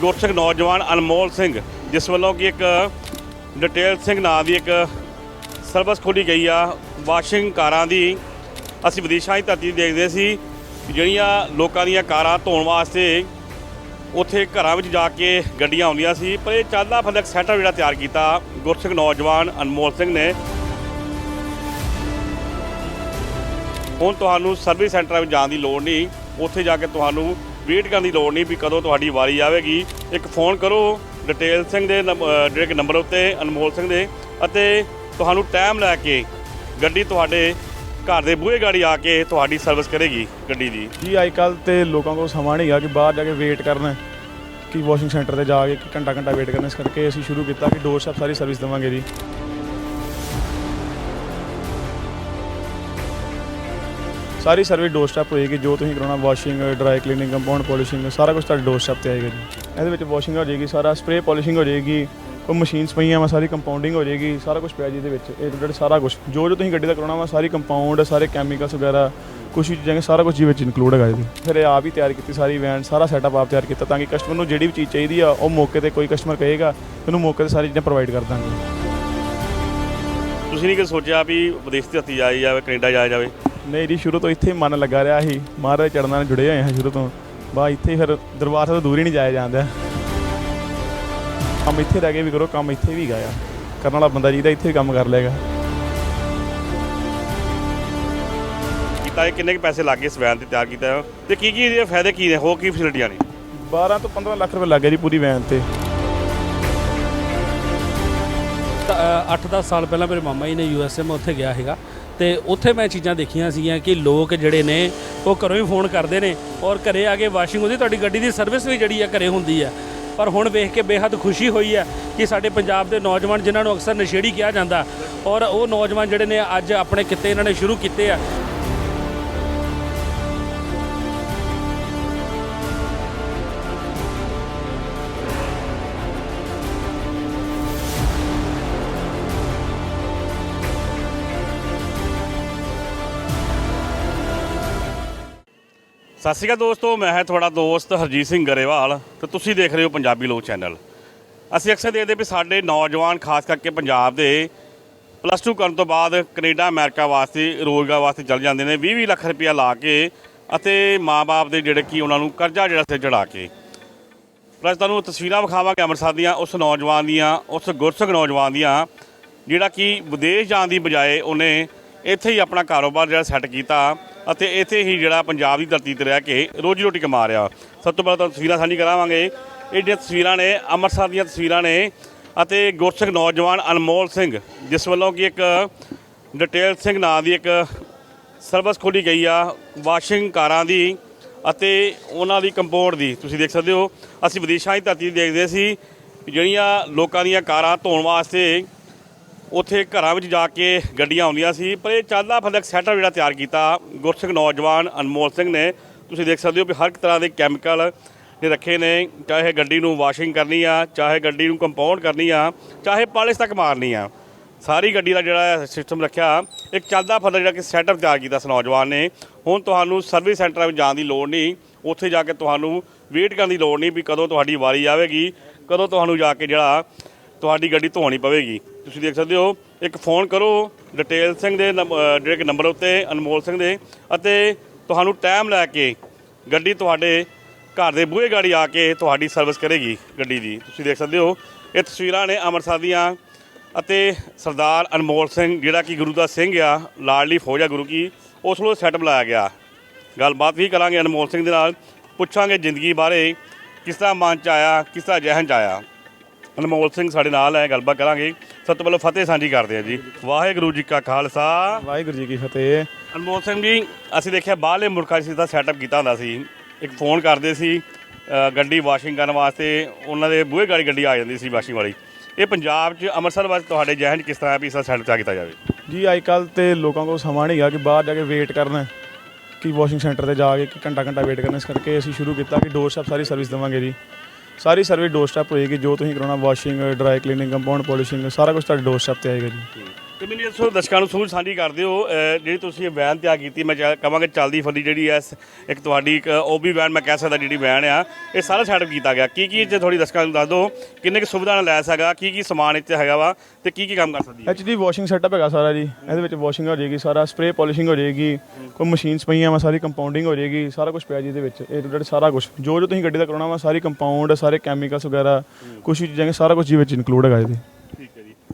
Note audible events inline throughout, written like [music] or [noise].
ਗੁਰਸਿੱਖ ਨੌਜਵਾਨ ਅਨਮੋਲ ਸਿੰਘ, ਜਿਸ ਵੱਲੋਂ ਕਿ ਇੱਕ ਡਿਟੇਲ ਸਿੰਘ ਨਾਂ ਦੀ ਇੱਕ ਸਰਵਿਸ ਖੋਲੀ ਗਈ ਆ। ਵਾਸ਼ਿੰਗ ਕਾਰਾਂ ਦੀ ਅਸੀਂ ਵਿਦੇਸ਼ਾਂ ਦੀ ਧਰਤੀ ਦੇਖਦੇ ਸੀ, ਜਿਹੜੀਆਂ ਲੋਕਾਂ ਦੀਆਂ ਕਾਰਾਂ ਧੋਣ ਵਾਸਤੇ ਉੱਥੇ ਘਰਾਂ ਵਿੱਚ ਜਾ ਕੇ ਗੱਡੀਆਂ ਆਉਂਦੀਆਂ ਸੀ, ਪਰ ਇਹ ਚੱਲਦਾ ਫਲਕ ਸੈਟਅਪ ਜਿਹੜਾ ਤਿਆਰ ਕੀਤਾ ਗੁਰਸਿੱਖ ਨੌਜਵਾਨ ਅਨਮੋਲ ਸਿੰਘ ਨੇ। ਹੁਣ ਤੁਹਾਨੂੰ ਸਰਵਿਸ ਸੈਂਟਰਾਂ ਵਿੱਚ ਜਾਣ ਦੀ ਲੋੜ ਨਹੀਂ, ਉੱਥੇ ਜਾ ਕੇ ਤੁਹਾਨੂੰ ਵੇਟ ਕਰਨ ਦੀ ਲੋੜ ਨਹੀਂ ਵੀ ਕਦੋਂ ਤੁਹਾਡੀ ਵਾਰੀ ਆਵੇਗੀ। ਇੱਕ ਫੋਨ ਕਰੋ ਡਿਟੇਲ ਸਿੰਘ ਦੇ ਨੰਬ- ਜਿਹੜੇ ਕਿ ਨੰਬਰ ਉੱਤੇ ਅਨਮੋਲ ਸਿੰਘ ਦੇ ਅਤੇ ਤੁਹਾਨੂੰ ਟਾਈਮ ਲੈ ਕੇ ਗੱਡੀ ਤੁਹਾਡੇ ਘਰ ਦੇ ਬੂਹੇ ਗਾੜੀ ਆ ਕੇ ਤੁਹਾਡੀ ਸਰਵਿਸ ਕਰੇਗੀ ਗੱਡੀ ਦੀ। ਜੀ, ਅੱਜ ਕੱਲ ਤੇ ਲੋਕਾਂ ਕੋਲ ਸਮਾਂ ਨਹੀਂ ਹੈਗਾ ਕਿ ਬਾਹਰ ਜਾ ਕੇ ਵੇਟ ਕਰਨਾ। ਕਿ ਵਾਸ਼ਿੰਗ ਸੈਂਟਰ ਤੇ ਜਾ ਕੇ ਘੰਟਾ ਘੰਟਾ ਵੇਟ ਕਰਨਾ। ਇਸ ਕਰਕੇ ਅਸੀਂ ਸ਼ੁਰੂ ਕੀਤਾ ਕਿ ਡੋਰ ਸਟੈਪ ਸਾਰੀ ਸਰਵਿਸ ਦੇਵਾਂਗੇ ਜੀ। ਸਾਰੀ ਸਰਵਿਸ ਡੋਰ ਸਟੈਪ ਹੋਏਗੀ, ਜੋ ਤੁਸੀਂ ਕਰਾਉਣਾ washing dry cleaning compound polishing ਸਾਰਾ ਕੁਝ ਤੁਹਾਡੇ ਡੋਰ ਸਟੈਪ ਤੇ ਆਏਗਾ ਜੀ। ਇਹਦੇ ਵਿੱਚ ਵਾਸ਼ਿੰਗ ਹੋ ਜਾਏਗੀ, ਸਾਰਾ ਸਪਰੇ ਪੋਲਿਸ਼ਿੰਗ ਹੋ ਜਾਏਗੀ, ਕੋਈ ਮਸ਼ੀਨਸ ਪਈਆਂ ਵਾ, ਸਾਰੀ ਕੰਪਾਊਂਡਿੰਗ ਹੋ ਜਾਏਗੀ, ਸਾਰਾ ਕੁਝ ਪਿਆ ਜੀ ਇਹਦੇ ਵਿੱਚ, ਇਹ ਟੂ ਸਾਰਾ ਕੁਝ ਜੋ ਜੋ ਤੁਸੀਂ ਗੱਡੀ ਦਾ ਕਰਾਉਣਾ ਵਾ, ਸਾਰੀ ਕੰਪਾਊਂਡ ਸਾਰੇ ਕੈਮੀਕਲਸ ਵਗੈਰਾ, ਕੁਛ ਵੀ ਚੀਜ਼ਾਂ, ਸਾਰਾ ਕੁਝ ਜੀ ਵਿੱਚ ਇਨਕਲੂਡ ਹੈਗਾ ਜੀ। ਫਿਰ ਇਹ ਆਪ ਹੀ ਤਿਆਰ ਕੀਤੀ, ਸਾਰੀ ਵੈਨ ਸਾਰਾ ਸੈਟਅਪ ਆਪ ਤਿਆਰ ਕੀਤਾ, ਤਾਂ ਕਿ ਕਸਟਮਰ ਨੂੰ ਜਿਹੜੀ ਵੀ ਚੀਜ਼ ਚਾਹੀਦੀ ਆ, ਉਹ ਮੌਕੇ ਤੇ ਕੋਈ ਕਸਟਮਰ ਕਹੇਗਾ, ਉਹਨੂੰ ਮੌਕੇ ਤੇ ਸਾਰੀ ਚੀਜ਼ਾਂ ਪ੍ਰੋਵਾਈਡ ਕਰ ਦਾਂਗੇ। ਤੁਸੀਂ ਨਹੀਂ ਕਿ ਸੋਚਿਆ ਵੀ ਵਿਦੇਸ਼ ਦੀ ਧਰਤੀ ਜਾਈ ਜਾਵੇ, ਕੈਨੇਡਾ ਜਾਇਆ ਜਾਵੇ? ਨਹੀਂ ਜੀ ਸ਼ੁਰੂ ਤੋਂ ਇੱਥੇ ਹੀ ਮਨ ਲੱਗਾ ਰਿਹਾ ਸੀ। ਮਹਾਰਾਜ ਚੜਨਾਂ ਨਾਲ ਜੁੜੇ ਹੋਏ ਹਾਂ ਸ਼ੁਰੂ ਤੋਂ। ਬਾ ਇੱਥੇ ਹੀ ਫਿਰ ਦਰਬਾਰ ਸਾਹਿਬ ਤੋਂ ਦੂਰ ਹੀ ਨਹੀਂ ਜਾਇਆ ਜਾਂਦਾ। ਕੰਮ ਇੱਥੇ ਰਹਿ ਕੇ ਵੀ ਕਰੋ ਕੰਮ ਇੱਥੇ ਵੀ ਗਿਆ ਕਰਨ ਵਾਲਾ ਬੰਦਾ ਜਿਹਦਾ ਇੱਥੇ ਹੀ ਕੰਮ ਕਰ ਲੇਗਾ ਕੀਤਾ ਇਹ ਕਿੰਨੇ ਕੁ ਪੈਸੇ ਲੱਗੇ ਇਸ ਵੈਨ ਤੇ ਤਿਆਰ ਕੀਤਾ ਹੈ? ਤੇ ਕੀ ਕੀ ਇਹਦੇ ਫਾਇਦੇ ਕੀ ਨੇ? ਹੋਰ ਕੀ ਫੈਸਿਲਿਟੀਆਂ ਨੇ? 12 ਤੋਂ 15 ਲੱਖ ਰੁਪਏ ਲੱਗ ਗਿਆ ਜੀ ਪੂਰੀ ਵੈਨ ਤੇ। 8-10 ਸਾਲ ਪਹਿਲਾਂ ਮੇਰੇ ਮਾਮਾ ਜੀ ਨੇ ਯੂ ਐਸ ਏ ਮੈਂ ਉੱਥੇ ਗਿਆ ਹੈਗਾ ਤੇ ਉੱਥੇ ਮੈਂ ਚੀਜ਼ਾਂ ਦੇਖੀਆਂ ਸੀਗੀਆਂ ਕਿ ਲੋਕ ਜਿਹੜੇ ਨੇ, ਉਹ ਘਰੋਂ ਹੀ ਫੋਨ ਕਰਦੇ ਨੇ ਔਰ ਘਰੇ ਆ ਕੇ ਵਾਸ਼ਿੰਗ ਹੁੰਦੀ, ਤੁਹਾਡੀ ਗੱਡੀ ਦੀ ਸਰਵਿਸ ਵੀ ਜਿਹੜੀ ਆ ਘਰੇ ਹੁੰਦੀ ਹੈ ਪਰ ਹੁਣ ਵੇਖ ਕੇ ਬੇਹੱਦ ਖੁਸ਼ੀ ਹੋਈ ਹੈ ਕਿ ਸਾਡੇ ਪੰਜਾਬ ਦੇ ਨੌਜਵਾਨ ਜਿਨ੍ਹਾਂ ਨੂੰ ਅਕਸਰ ਨਸ਼ੇੜੀ ਕਿਹਾ ਜਾਂਦਾ ਔਰ ਉਹ ਨੌਜਵਾਨ ਜਿਹੜੇ ਨੇ ਅੱਜ ਆਪਣੇ ਕਿੱਤੇ ਇਹਨਾਂ ਨੇ ਸ਼ੁਰੂ ਕੀਤੇ ਆ। ਸਤਿ ਸ਼੍ਰੀ ਅਕਾਲ ਦੋਸਤੋ, ਮੈਂ ਹਾਂ ਤੁਹਾਡਾ ਦੋਸਤ ਹਰਜੀਤ ਸਿੰਘ ਗਰੇਵਾਲ ਤੇ ਤੁਸੀਂ ਦੇਖ ਰਹੇ ਹੋ ਪੰਜਾਬੀ ਲੋਕ ਚੈਨਲ। ਅਸੀਂ ਅਕਸਰ ਦੇਖਦੇ ਵੀ ਸਾਡੇ ਨੌਜਵਾਨ, ਖਾਸ ਕਰਕੇ ਪੰਜਾਬ ਦੇ ਪਲੱਸ 2 ਕਰਨ ਤੋਂ ਬਾਅਦ ਕੈਨੇਡਾ, ਅਮਰੀਕਾ ਵਾਸਤੇ, ਰੋਜ਼ਗਾਰ ਵਾਸਤੇ ਚੱਲ ਜਾਂਦੇ ਨੇ 20-20 ਲੱਖ ਰੁਪਇਆ ਲਾ ਕੇ ਅਤੇ ਮਾਪੇ ਦੇ ਜਿਹੜੇ ਕੀ ਉਹਨਾਂ ਨੂੰ ਕਰਜ਼ਾ ਜਿਹੜਾ ਸਿਰ ਚੜਾ ਕੇ। ਪਲੱਸ ਤੁਹਾਨੂੰ ਤਸਵੀਰਾਂ ਵਿਖਾਵਾਂਗੇ ਅੰਮ੍ਰਿਤਸਰ ਦੀਆਂ, ਉਸ ਨੌਜਵਾਨ ਦੀਆਂ, ਉਸ ਗੁਰਸਿੱਖ ਨੌਜਵਾਨ ਦੀਆਂ, ਜਿਹੜਾ ਕਿ ਵਿਦੇਸ਼ ਜਾਣ ਦੀ ਬਜਾਏ ਉਹਨੇ ਇੱਥੇ ਹੀ ਆਪਣਾ ਕਾਰੋਬਾਰ ਜਿਹੜਾ ਸੈੱਟ ਕੀਤਾ ਅਤੇ ਇੱਥੇ ਹੀ ਜਿਹੜਾ ਪੰਜਾਬ ਦੀ ਧਰਤੀ ਤੇ ਰਹਿ ਕੇ ਰੋਜੀ ਰੋਟੀ ਕਮਾ ਰਿਹਾ। ਸਭ ਤੋਂ ਪਹਿਲਾਂ ਤਾਂ ਤਸਵੀਰਾਂ ਸਾਂਝੀ ਕਰਾਵਾਂਗੇ। ਇਹ ਜਿਹੜੀਆਂ ਤਸਵੀਰਾਂ ਨੇ, ਅੰਮ੍ਰਿਤਸਰ ਦੀਆਂ ਤਸਵੀਰਾਂ ਨੇ ਅਤੇ ਗੁਰਸਿੱਖ ਨੌਜਵਾਨ ਅਨਮੋਲ ਸਿੰਘ, ਜਿਸ ਵੱਲੋਂ ਕਿ ਇੱਕ ਡਿਟੇਲ ਸਿੰਘ ਨਾਂ ਦੀ ਇੱਕ ਸਰਵਿਸ ਖੋਲੀ ਗਈ ਆ ਵਾਸ਼ਿੰਗ ਕਾਰਾਂ ਦੀ ਅਤੇ ਉਹਨਾਂ ਦੀ ਕੰਪੋਰਟ ਦੀ। ਤੁਸੀਂ ਦੇਖ ਸਕਦੇ ਹੋ, ਅਸੀਂ ਵਿਦੇਸ਼ਾਂ ਦੀ ਧਰਤੀ ਦੇਖਦੇ ਸੀ, ਜਿਹੜੀਆਂ ਲੋਕਾਂ ਦੀਆਂ ਕਾਰਾਂ ਧੋਣ ਵਾਸਤੇ ਉੱਥੇ ਘਰਾਂ ਵਿੱਚ ਜਾ ਕੇ ਗੱਡੀਆਂ ਆਉਂਦੀਆਂ ਸੀ, ਪਰ ਇਹ ਚੱਲਦਾ ਫਲਕ ਸੈਟਅਪ ਜਿਹੜਾ ਤਿਆਰ ਕੀਤਾ। ਗੁਰਸਿੱਖ ਨੌਜਵਾਨ ਅਨਮੋਲ ਸਿੰਘ ਨੇ, ਤੁਸੀਂ ਦੇਖ ਸਕਦੇ ਹੋ ਵੀ ਹਰ ਇੱਕ ਤਰ੍ਹਾਂ ਦੇ ਕੈਮੀਕਲ ਨੇ ਰੱਖੇ ਨੇ, ਚਾਹੇ ਗੱਡੀ ਨੂੰ ਵਾਸ਼ਿੰਗ ਕਰਨੀ ਆ, ਚਾਹੇ ਗੱਡੀ ਨੂੰ ਕੰਪਾਊਂਡ ਕਰਨੀ ਆ, ਚਾਹੇ ਪਾਲਿਸ਼ ਤੱਕ ਮਾਰਨੀ ਆ, ਸਾਰੀ ਗੱਡੀ ਦਾ ਜਿਹੜਾ ਸਿਸਟਮ ਰੱਖਿਆ ਇੱਕ ਚੱਲਦਾ ਫਲਕ ਜਿਹੜਾ ਕਿ ਸੈਟਅਪ ਤਿਆਰ ਕੀਤਾ ਇਸ ਨੌਜਵਾਨ ਨੇ। ਹੁਣ ਤੁਹਾਨੂੰ ਸਰਵਿਸ ਸੈਂਟਰਾਂ ਵਿੱਚ ਜਾਣ ਦੀ ਲੋੜ ਨਹੀਂ, ਉੱਥੇ ਜਾ ਕੇ ਤੁਹਾਨੂੰ ਵੇਟ ਕਰਨ ਦੀ ਲੋੜ ਨਹੀਂ ਵੀ ਕਦੋਂ ਤੁਹਾਡੀ ਵਾਰੀ ਆਵੇਗੀ, ਕਦੋਂ ਤੁਹਾਨੂੰ ਜਾ ਕੇ ਜਿਹੜਾ ਤੁਹਾਡੀ ਗੱਡੀ ਧੋਣੀ ਪਵੇਗੀ। ਤੁਸੀਂ ਦੇਖ ਸਕਦੇ ਹੋ, ਇੱਕ ਫੋਨ ਕਰੋ ਡਿਟੇਲ ਸਿੰਘ ਦੇ ਨੰਬ- ਜਿਹੜੇ ਨੰਬਰ ਉੱਤੇ, ਅਨਮੋਲ ਸਿੰਘ ਦੇ, ਅਤੇ ਤੁਹਾਨੂੰ ਟਾਈਮ ਲੈ ਕੇ ਗੱਡੀ ਤੁਹਾਡੇ ਘਰ ਦੇ ਬੂਹੇ ਗਾੜੀ ਆ ਕੇ ਤੁਹਾਡੀ ਸਰਵਿਸ ਕਰੇਗੀ ਗੱਡੀ ਦੀ। ਤੁਸੀਂ ਦੇਖ ਸਕਦੇ ਹੋ, ਇਹ ਤਸਵੀਰਾਂ ਨੇ ਅੰਮ੍ਰਿਤਸਰ ਦੀਆਂ, ਅਤੇ ਸਰਦਾਰ ਅਨਮੋਲ ਸਿੰਘ, ਜਿਹੜਾ ਕਿ ਗੁਰੂ ਦਾ ਸਿੰਘ ਆ, ਲਾਡਲੀ ਫੌਜ ਆ ਗੁਰੂ ਕੀ, ਉਸ ਨੂੰ ਸੈਟ ਬੁਲਾਇਆ ਗਿਆ। ਗੱਲਬਾਤ ਵੀ ਕਰਾਂਗੇ ਅਨਮੋਲ ਸਿੰਘ ਦੇ ਨਾਲ, ਪੁੱਛਾਂਗੇ ਜ਼ਿੰਦਗੀ ਬਾਰੇ, ਕਿਸ ਤਰ੍ਹਾਂ ਮਨ ਚ ਆਇਆ, ਕਿਸ ਤਰ੍ਹਾਂ ਜਹਨ ਚ ਆਇਆ। ਅਨਮੋਲ ਸਿੰਘ ਸਾਡੇ ਨਾਲ ਹੈ ਗੱਲਬਾਤ ਕਰਾਂਗੇ। ਸਭ ਤੋਂ ਪਹਿਲਾਂ ਫਤਿਹ ਸਾਂਝੀ ਕਰਦੇ ਹਾਂ ਜੀ। ਵਾਹਿਗੁਰੂ ਜੀ ਕਾ ਖਾਲਸਾ। ਵਾਹਿਗੁਰੂ ਜੀ ਕੀ ਫਤਿਹ। ਅਨਮੋਲ ਸਿੰਘ ਜੀ ਅਸੀਂ ਦੇਖਿਆ ਬਾਹਰਲੇ ਮੁਲਕਾਂ 'ਚ ਦਾ ਸੈਟਅਪ ਕੀਤਾ ਹੁੰਦਾ ਸੀ। ਇੱਕ ਫੋਨ ਕਰਦੇ ਸੀ ਅ, ਗੱਡੀ ਵਾਸ਼ਿੰਗ ਕਰਨ ਵਾਸਤੇ ਉਹਨਾਂ ਦੇ ਬੂਹੇ ਗਾੜੀ ਗੱਡੀ ਆ ਜਾਂਦੀ ਸੀ ਵਾਸ਼ਿੰਗ ਵਾਲੀ। ਇਹ ਪੰਜਾਬ 'ਚ ਅੰਮ੍ਰਿਤਸਰ ਵਾਸਤੇ ਤੁਹਾਡੇ ਜ਼ਹਿਨ 'ਚ ਕਿਸ ਤਰ੍ਹਾਂ ਵੀ ਇਸ ਦਾ ਸੈਟਅਪ ਕੀਤਾ ਜਾਵੇ? ਜੀ ਅੱਜ ਕੱਲ ਤੇ ਲੋਕਾਂ ਕੋਲ ਸਮਾਂ ਨਹੀਂ ਹੈਗਾ ਕਿ ਬਾਹਰ ਜਾ ਕੇ ਵੇਟ ਕਰਨਾ। ਕਿ ਵਾਸ਼ਿੰਗ ਸੈਂਟਰ ਤੇ ਜਾ ਕੇ ਕਿ ਘੰਟਾ ਘੰਟਾ ਵੇਟ ਕਰਨਾ। ਇਸ ਕਰਕੇ ਅਸੀਂ ਸ਼ੁਰੂ ਕੀਤਾ ਕਿ ਡੋਰ ਸਟੈਪ ਸਾਰੀ ਸਰਵਿਸ ਦੇਵਾਂਗੇ ਜੀ। ਸਾਰੀ ਸਰਵਿਸ ਡੋਰ ਸਟੈਪ ਹੋਏਗੀ, ਜੋ ਤੁਸੀਂ ਕਰਾਉਣਾ washing dry cleaning compound polishing ਸਾਰਾ ਕੁਝ ਤੁਹਾਡੇ ਡੋਰ ਸਟੈਪ ਤੇ ਆਏਗਾ ਜੀ। ਤੇ ਮੈਨੂੰ ਇਸ ਦਰਸ਼ਕਾਂ ਨੂੰ ਸੂਝ ਸਾਂਝੀ ਕਰ ਦਿਓ ਅਹ, ਜਿਹੜੀ ਤੁਸੀਂ ਇਹ ਵੈਨ ਤਿਆਰ ਕੀਤੀ, ਮੈਂ ਚਾ- ਕਹਾਂਗਾ ਚੱਲਦੀ ਫੱਲੀ ਜਿਹੜੀ ਐ ਇੱਕ ਤੁਹਾਡੀ ਇੱਕ ਉਹ ਵੀ ਵੈਨ ਮੈਂ ਕਹਿ ਸਕਦਾ ਜਿਹੜੀ ਵੈਨ ਆ, ਇਹ ਸਾਰਾ ਸੈਟਅਪ ਕੀਤਾ ਗਿਆ। ਕੀ ਕੀ ਜੇ ਥੋੜੀ ਦਰਸ਼ਕਾਂ ਨੂੰ ਦੱਸ ਦਿਓ, ਕਿੰਨੇ ਕੁ ਸੁਵਿਧਾ ਨਾਲ ਲੈ ਹੈਗਾ ਕੀ ਕੀ ਸਮਾਨ ਇੱਥੇ ਹੈਗਾ ਵਾ, ਤੇ ਕੀ ਕੀ ਕੰਮ ਕਰ ਸਕਦੀ ਹੈ? ਐਚਡੀ ਵਾਸ਼ਿੰਗ ਸੈਟਅਪ ਹੈਗਾ ਸਾਰਾ ਜੀ। ਇਹਦੇ ਵਿੱਚ ਵਾਸ਼ਿੰਗ ਹੋ ਜਾਏਗੀ, ਸਾਰਾ ਸਪਰੇ ਪਾਲਿਸ਼ਿੰਗ ਹੋ ਜਾਏਗੀ, ਕੋਈ ਮਸ਼ੀਨਸ ਪਈਆਂ ਵਾ, ਸਾਰੀ ਕੰਪਾਊਂਡਿੰਗ ਹੋ ਜਾਏਗੀ, ਸਾਰਾ ਕੁਝ ਪਿਆ ਜੀ ਇਹਦੇ ਵਿੱਚ, ਇਹ ਟੂ ਸਾਰਾ ਕੁਝ ਜੋ ਜੋ ਤੁਸੀਂ ਗੱਡੀ ਦਾ ਕਰਾਉਣਾ ਵਾ, ਸਾਰੀ ਕੰਪਾਊਂਡ ਸਾਰੇ ਕੈਮੀਕਲਸ ਵਗੈਰਾ ਕੁਝ ਵੀ ਚੀਜ਼ਾਂ, ਸਾਰਾ ਕੁਝ ਜੀ ਵਿੱਚ ਇਨਕਲੂਡ ਹੈਗਾ ਇਹਦੇ।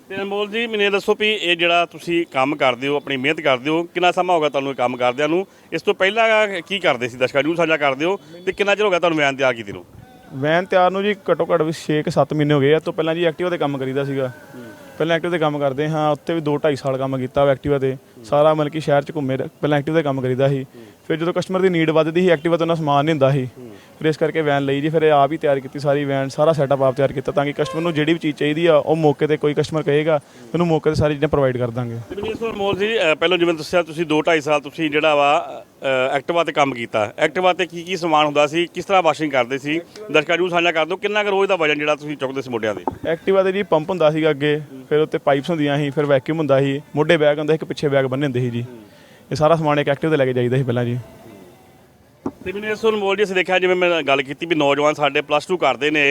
ਤੇ ਅਨਮੋਲ ਜੀ, ਮੈਨੂੰ ਇਹ ਦੱਸੋ ਵੀ ਇਹ ਜਿਹੜਾ ਤੁਸੀਂ ਕੰਮ ਕਰਦੇ ਹੋ, ਆਪਣੀ ਮਿਹਨਤ ਕਰਦੇ ਹੋ, ਕਿੰਨਾ ਸਮਾਂ ਹੋ ਗਿਆ ਤੁਹਾਨੂੰ ਇਹ ਕੰਮ ਕਰਦਿਆਂ ਨੂੰ? ਇਸ ਤੋਂ ਪਹਿਲਾਂ ਕੀ ਕਰਦੇ ਸੀ? ਦਰਸ਼ਕਾਂ ਨੂੰ ਸਾਂਝਾ ਕਰਦੇ ਹੋ ਤੇ ਕਿੰਨਾ ਚਿਰ ਹੋ ਗਿਆ ਤੁਹਾਨੂੰ ਵੈਨ ਤਿਆਰ ਕੀਤੀ ਨੂੰ? ਵੈਨ ਤਿਆਰ ਨੂੰ ਜੀ ਘੱਟੋ ਘੱਟ ਵੀ 6-7 ਮਹੀਨੇ ਹੋ ਗਏ ਆ। ਤੋਂ ਪਹਿਲਾਂ ਜੀ ਐਕਟਿਵਾ ਤੇ ਕੰਮ ਕਰੀਦਾ ਸੀਗਾ। ਪਹਿਲਾਂ ਐਕਟਿਵਾ ਤੇ ਕੰਮ ਕਰਦੇ ਹਾਂ ਉੱਤੇ ਵੀ 2-2.5 ਸਾਲ ਕੰਮ ਕੀਤਾ ਵਾ ਐਕਟਿਵਾ ਤੇ। ਸਾਰਾ ਮਤਲਬ ਕਿ ਸ਼ਹਿਰ 'ਚ ਘੁੰਮੇ, ਪਹਿਲਾਂ ਐਕਟਿਵਾ ਤੇ ਕੰਮ ਕਰੀਦਾ ਸੀ। ਫਿਰ ਜਦੋਂ ਕਸਟਮਰ ਦੀ ਨੀਡ ਵੱਧਦੀ ਸੀ ਐਕਟਿਵਾ ਤੇ ਉਹਨਾਂ ਸਮਾਨ ਨਹੀਂ ਹੁੰਦਾ ਸੀ। ਫਿਰ ਇਸ ਕਰਕੇ ਵੈਨ ਲਈ ਜੀ ਫਿਰ ਇਹ ਆਪ ਹੀ ਤਿਆਰ ਕੀਤੀ ਸਾਰੀ ਵੈਨ ਸਾਰਾ ਸੈਟਅਪ ਆਪ ਤਿਆਰ ਕੀਤਾ ਤਾਂ ਕਿ ਕਸਟਮਰ ਨੂੰ ਜਿਹੜੀ ਵੀ ਚੀਜ਼ ਚਾਹੀਦੀ ਆ ਉਹ ਮੌਕੇ ਤੇ ਕੋਈ ਕਸਟਮਰ ਕਹੇਗਾ ਉਹਨੂੰ ਮੌਕੇ ਤੇ ਸਾਰੀ ਚੀਜ਼ਾਂ ਪ੍ਰੋਵਾਈਡ ਕਰ ਦਾਂਗੇ। ਵਾਰ ਅਨਮੋਲ ਜੀ ਪਹਿਲਾਂ ਜਿਵੇਂ ਦੱਸਿਆ ਤੁਸੀਂ 2.5 ਸਾਲ ਤੁਸੀਂ ਜਿਹੜਾ ਵਾ ਐਕਟਿਵਾ ਤੇ ਕੰਮ ਕੀਤਾ। ਐਕਟਿਵਾ ਤੇ ਕੀ ਕੀ ਸਮਾਨ ਹੁੰਦਾ ਸੀ ਕਿਸ ਤਰ੍ਹਾਂ ਵਾਸ਼ਿੰਗ ਕਰਦੇ ਸੀ? ਦਰਸ਼ਕਾਂ ਨੂੰ ਸਾਂਝਾ ਕਰ ਦਿਓ ਕਿੰਨਾ ਕੁ ਰੋਜ਼ ਦਾ ਵਜਨ ਜਿਹੜਾ ਤੁਸੀਂ ਚੁੱਕਦੇ ਸੀ ਮੋਢਿਆਂ ਤੇ? ਐਕਟਿਵਾ ਤੇ ਜੀ ਪੰਪ ਹੁੰਦਾ ਸੀਗਾ ਅੱਗੇ ਫਿਰ ਉੱਤੇ ਪਾਈਪਸ ਹੁੰਦੀਆਂ ਸੀ ਫਿਰ ਵੈਕਿਊਮ ਹੁੰਦਾ ਸੀ। ਮੋਢੇ ਬੈਗ ਹੁੰਦਾ ਸੀ ਇੱਕ ਪਿੱਛੇ ਬੈਗ ਬੰਨੇ ਹੁੰਦੇ ਸੀ ਜੀ। ਇਹ ਸਾਰਾ ਸਮਾਨ ਇੱਕ ਐਕਟਿਵ ਤੇ ਲੈ ਕੇ ਜਾਈਦਾ ਸੀ ਪਹਿਲਾਂ ਜੀ। ਤੇ ਮੈਨੂੰ ਇਸ ਅਨਮੋਲ ਜੀ ਅਸੀਂ ਦੇਖਿਆ ਜਿਵੇਂ ਮੈਂ ਗੱਲ ਕੀਤੀ ਵੀ ਨੌਜਵਾਨ ਸਾਡੇ ਪਲੱਸ 2 ਕਰਦੇ ਨੇ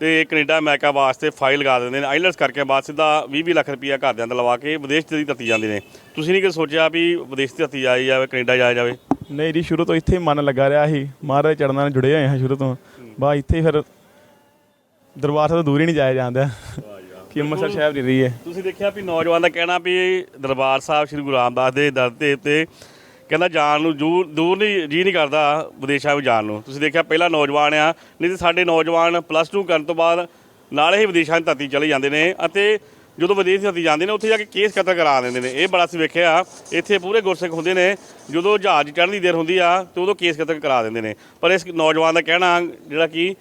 ਤੇ ਕੈਨੇਡਾ ਅਮਰੀਕਾ ਵਾਸਤੇ ਫਾਈਲ ਲਗਾ ਦਿੰਦੇ ਨੇ। ਆਈਲੈਂਡਸ ਕਰਕੇ ਬਾਅਦ ਸਿੱਧਾ 20-20 ਲੱਖ ਰੁਪਈਆ ਘਰਦਿਆਂ ਦਾ ਲਵਾ ਕੇ ਵਿਦੇਸ਼ ਦੀ ਧਰਤੀ ਜਾਂਦੇ ਨੇ। ਤੁਸੀਂ ਨਹੀਂ ਕਿ ਸੋਚਿਆ ਵੀ ਵਿਦੇਸ਼ ਦੀ ਧਰਤੀ ਜਾਈ ਜਾਵੇ ਕੈਨੇਡਾ ਜਾਇਆ ਜਾਵੇ? ਨਹੀਂ ਜੀ ਸ਼ੁਰੂ ਤੋਂ ਇੱਥੇ ਮਨ ਲੱਗਾ ਰਿਹਾ ਸੀ। ਮਹਾਰਾਜ ਚੜਨਾਂ ਨਾਲ ਜੁੜੇ ਹੋਏ ਹਾਂ ਸ਼ੁਰੂ ਤੋਂ। ਬਾ ਇੱਥੇ ਫਿਰ ਦਰਬਾਰ ਤੋਂ ਦੂਰ ਹੀ ਨਹੀਂ ਜਾਇਆ ਜਾਂਦਾ। ਕਿ ਅੰਮ੍ਰਿਤਸਰ ਸ਼ਹਿਰ ਦੀ ਰਹੀ ਹੈ। ਤੁਸੀਂ ਦੇਖਿਆ ਵੀ ਨੌਜਵਾਨ ਦਾ ਕਹਿਣਾ ਵੀ ਦਰਬਾਰ ਸਾਹਿਬ ਸ੍ਰੀ ਗੁਰੂ ਰਾਮਦਾਸ ਦੇ ਦਰ ਤੇ ਤੇ ਕਹਿੰਦਾ ਜਾਣ ਨੂੰ ਦੂਰ ਦੂਰ ਨਹੀਂ ਜੀ ਨਹੀਂ ਕਰਦਾ ਵਿਦੇਸ਼ਾਂ ਵਿੱਚ ਜਾਣ ਨੂੰ। ਤੁਸੀਂ ਦੇਖਿਆ ਪਹਿਲਾ ਨੌਜਵਾਨ ਆ ਨਹੀਂ ਤੇ ਸਾਡੇ ਨੌਜਵਾਨ ਪਲੱਸ 2 ਕਰਨ ਤੋਂ ਬਾਅਦ ਨਾਲੇ ਹੀ ਵਿਦੇਸ਼ਾਂ ਦੀ ਧਰਤੀ ਚਲੇ ਜਾਂਦੇ ਨੇ ਅਤੇ ਜਦੋਂ ਵਿਦੇਸ਼ ਦੀ ਧਰਤੀ ਜਾਂਦੇ ਨੇ ਉੱਥੇ ਜਾ ਕੇ ਕੇਸ ਕਤਲ ਕਰਾ ਦਿੰਦੇ ਨੇ। ਇਹ ਬੜਾ ਅਸੀਂ ਵੇਖਿਆ ਇੱਥੇ ਪੂਰੇ ਗੁਰਸਿੱਖ ਹੁੰਦੇ ਨੇ ਜਦੋਂ ਜਹਾਜ਼ ਚੜ੍ਹਨ ਦੀ ਦੇਰ ਹੁੰਦੀ ਆ ਤੇ ਉਦੋਂ ਕੇਸ ਕਤਲ ਕਰਾ ਦਿੰਦੇ ਨੇ। ਪਰ ਇਸ ਨੌਜਵਾਨ ਦਾ ਕਹਿਣਾ ਜਿਹੜਾ ਕਿ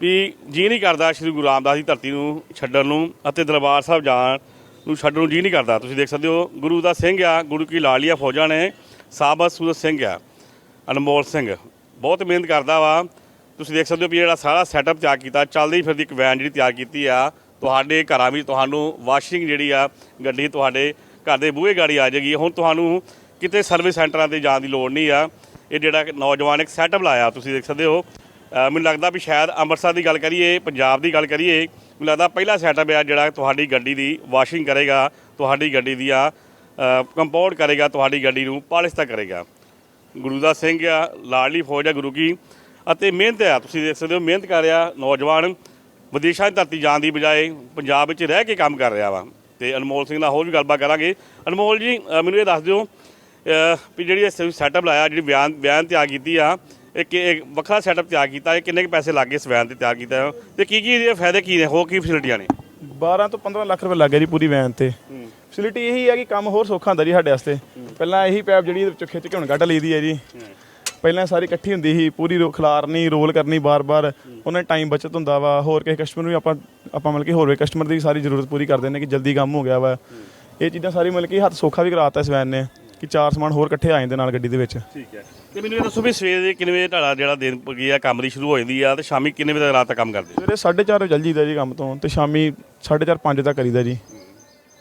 ਵੀ ਜੀ ਨਹੀਂ ਕਰਦਾ ਸ੍ਰੀ ਗੁਰੂ ਰਾਮਦਾਸ ਦੀ ਧਰਤੀ ਨੂੰ ਛੱਡਣ ਨੂੰ ਅਤੇ ਦਰਬਾਰ ਸਾਹਿਬ ਜਾਣ ਨੂੰ ਛੱਡਣ ਨੂੰ ਜੀ ਨਹੀਂ ਕਰਦਾ। ਤੁਸੀਂ ਦੇਖ ਸਕਦੇ ਹੋ, ਗੁਰੂ ਦਾ ਸਿੰਘ ਆ, ਗੁਰੂ ਕੀ ਲਾਲੀਆ ਫੌਜਾਂ ਨੇ, ਸਾਬਤ ਸੂਰਤ ਸਿੰਘ ਆ, ਅਨਮੋਲ ਸਿੰਘ। ਬਹੁਤ ਮਿਹਨਤ ਕਰਦਾ ਵਾ। ਤੁਸੀਂ ਦੇਖ ਸਕਦੇ ਹੋ ਵੀ ਜਿਹੜਾ ਸਾਰਾ ਸੈਟਅਪ ਤਿਆਰ ਕੀਤਾ, ਚੱਲਦੀ ਫਿਰਦੀ ਇੱਕ ਵੈਨ ਜਿਹੜੀ ਤਿਆਰ ਕੀਤੀ ਆ, ਤੁਹਾਡੇ ਘਰਾਂ ਵਿੱਚ ਤੁਹਾਨੂੰ ਵਾਸ਼ਿੰਗ ਜਿਹੜੀ ਆ, ਗੱਡੀ ਤੁਹਾਡੇ ਘਰ ਦੇ ਬੂਹੇ ਗਾੜੀ ਆ ਜਾਏਗੀ। ਹੁਣ ਤੁਹਾਨੂੰ ਕਿਤੇ ਸਰਵਿਸ ਸੈਂਟਰਾਂ ਤੇ ਜਾਣ ਦੀ ਲੋੜ ਨਹੀਂ ਆ। ਇਹ ਜਿਹੜਾ ਨੌਜਵਾਨ ਇੱਕ ਸੈਟਅਪ ਲਾਇਆ, ਤੁਸੀਂ ਦੇਖ ਸਕਦੇ ਹੋ। ਮੈਨੂੰ ਲੱਗਦਾ ਵੀ ਸ਼ਾਇਦ ਅੰਮ੍ਰਿਤਸਰ ਦੀ ਗੱਲ ਕਰੀਏ, ਪੰਜਾਬ ਦੀ ਗੱਲ ਕਰੀਏ, ਮੈਨੂੰ ਲੱਗਦਾ ਪਹਿਲਾ ਸੈਟਅਪ ਆ ਜਿਹੜਾ ਤੁਹਾਡੀ ਗੱਡੀ ਦੀ ਵਾਸ਼ਿੰਗ ਕਰੇਗਾ, ਤੁਹਾਡੀ ਗੱਡੀ ਦੀਆਂ ਕੰਪਾਊਂਡ ਕਰੇਗਾ, ਤੁਹਾਡੀ ਗੱਡੀ ਨੂੰ ਪਾਲਿਸ਼ ਤੱਕ ਕਰੇਗਾ। ਗੁਰੂ ਦਾ ਸਿੰਘ ਆ, ਲਾਡਲੀ ਫੌਜ ਆ ਗੁਰੂ ਕੀ। ਅਤੇ ਮਿਹਨਤ ਆ, ਤੁਸੀਂ ਦੇਖ ਸਕਦੇ ਹੋ, ਮਿਹਨਤ ਕਰ ਰਿਹਾ ਨੌਜਵਾਨ, ਵਿਦੇਸ਼ਾਂ ਦੀ ਧਰਤੀ ਜਾਣ ਦੀ ਬਜਾਏ ਪੰਜਾਬ ਵਿੱਚ ਰਹਿ ਕੇ ਕੰਮ ਕਰ ਰਿਹਾ ਵਾ। ਤੇ ਅਨਮੋਲ ਸਿੰਘ ਨਾਲ ਹੋਰ ਵੀ ਗੱਲਬਾਤ ਕਰਾਂਗੇ। ਅਨਮੋਲ ਜੀ ਮੈਨੂੰ ਇਹ ਦੱਸ ਦਿਓ ਵੀ ਜਿਹੜੀ ਇਹ ਸੈਟਅਪ ਲਾਇਆ, ਜਿਹੜੀ ਬਿਆਨ ਬਿਆਨ ਤਿਆਰ ਕੀਤੀ ਆ ਇਹ ਕਿ ਇਹ ਵੱਖਰਾ ਸੈਟਅਪ ਤਿਆਰ ਕੀਤਾ ਇਹ ਕਿੰਨੇ ਕੁ ਪੈਸੇ ਲੱਗੇ ਇਸ ਬਿਆਨ ਤੇ ਤਿਆਰ ਕੀਤਾ ਤੇ ਕੀ ਕੀ ਇਹਦੇ ਫਾਇਦੇ ਕੀ ਨੇ? ਹੋਰ ਕੀ ਫੈਸਿਲਿਟੀਆਂ ਨੇ 12 ਤੋਂ 15 ਲੱਖ ਰੁਪਏ ਲੱਗ ਗਿਆ ਜੀ ਪੂਰੀ ਵੈਨ ਤੇ। ਫੈਸਿਲਿਟੀ ਇਹੀ ਹੈ ਕਿ ਕੰਮ ਹੋਰ ਸੌਖਾ ਹੁੰਦਾ ਜੀ ਸਾਡੇ ਵਾਸਤੇ। ਪਹਿਲਾਂ ਇਹੀ ਪੈਪ ਜਿਹੜੀ ਇਹਦੇ ਵਿੱਚੋਂ ਖਿੱਚ ਕੇ ਹੁਣ ਕੱਢ ਲਈਦੀ ਹੈ ਜੀ। ਪਹਿਲਾਂ ਸਾਰੀ ਇਕੱਠੀ ਹੁੰਦੀ ਸੀ ਪੂਰੀ ਰੋ- ਖਿਲਾਰਨੀ ਰੋਲ ਕਰਨੀ ਬਾਰ-ਬਾਰ। ਉਹਨਾਂ ਟਾਈਮ ਬਚਤ ਹੁੰਦਾ ਵਾ ਹੋਰ ਕਿਸੇ ਕਸਟਮਰ ਨੂੰ ਵੀ ਆਪਾਂ ਆਪਾਂ ਮਤਲਬ ਕਿ ਹੋਰ ਵੀ ਕਸਟਮਰ ਦੀ ਸਾਰੀ ਜ਼ਰੂਰਤ ਪੂਰੀ ਕਰ ਦਿੰਦੇ ਕਿ ਜਲਦੀ ਕੰਮ ਹੋ ਗਿਆ ਵਾ। ਇਹ ਚੀਜ਼ਾਂ ਸਾਰੀ ਮਤਲਬ ਕਿ ਹੱਥ ਸੌਖਾ ਵੀ ਕਰਾਤਾ ਇਸ ਵੈਨ ਨੇ। ਕਿ ਚਾਰ ਸਮਾਨ ਹੋਰ ਇਕੱਠੇ ਆ ਜਾਂਦੇ ਨਾਲ ਗੱਡੀ ਦੇ ਵਿੱਚ। ਠੀਕ ਹੈ। ਤੇ ਮੈਨੂੰ ਇਹ ਦੱਸੋ ਵੀ ਸਵੇਰ ਦੇ ਕਿੰਨੇ ਵਜੇ ਤੁਹਾਡਾ ਜਿਹੜਾ ਦਿਨ ਕੀ ਆ ਕੰਮ ਦੀ ਸ਼ੁਰੂ ਹੋ ਜਾਂਦੀ ਆ ਤੇ ਸ਼ਾਮੀ ਕਿੰਨੇ ਵਜੇ ਤੱਕ ਰਾਤ ਤੱਕ ਕੰਮ ਕਰਦੇ? ਹੋ? ਸਵੇਰੇ 4:30 ਵਜੇ ਚੱਲ ਜੀਦਾ ਜੀ ਕੰਮ ਤੋਂ ਤੇ ਸ਼ਾਮੀ 4:30 5 ਤੱਕ ਕਰੀਦਾ ਜੀ।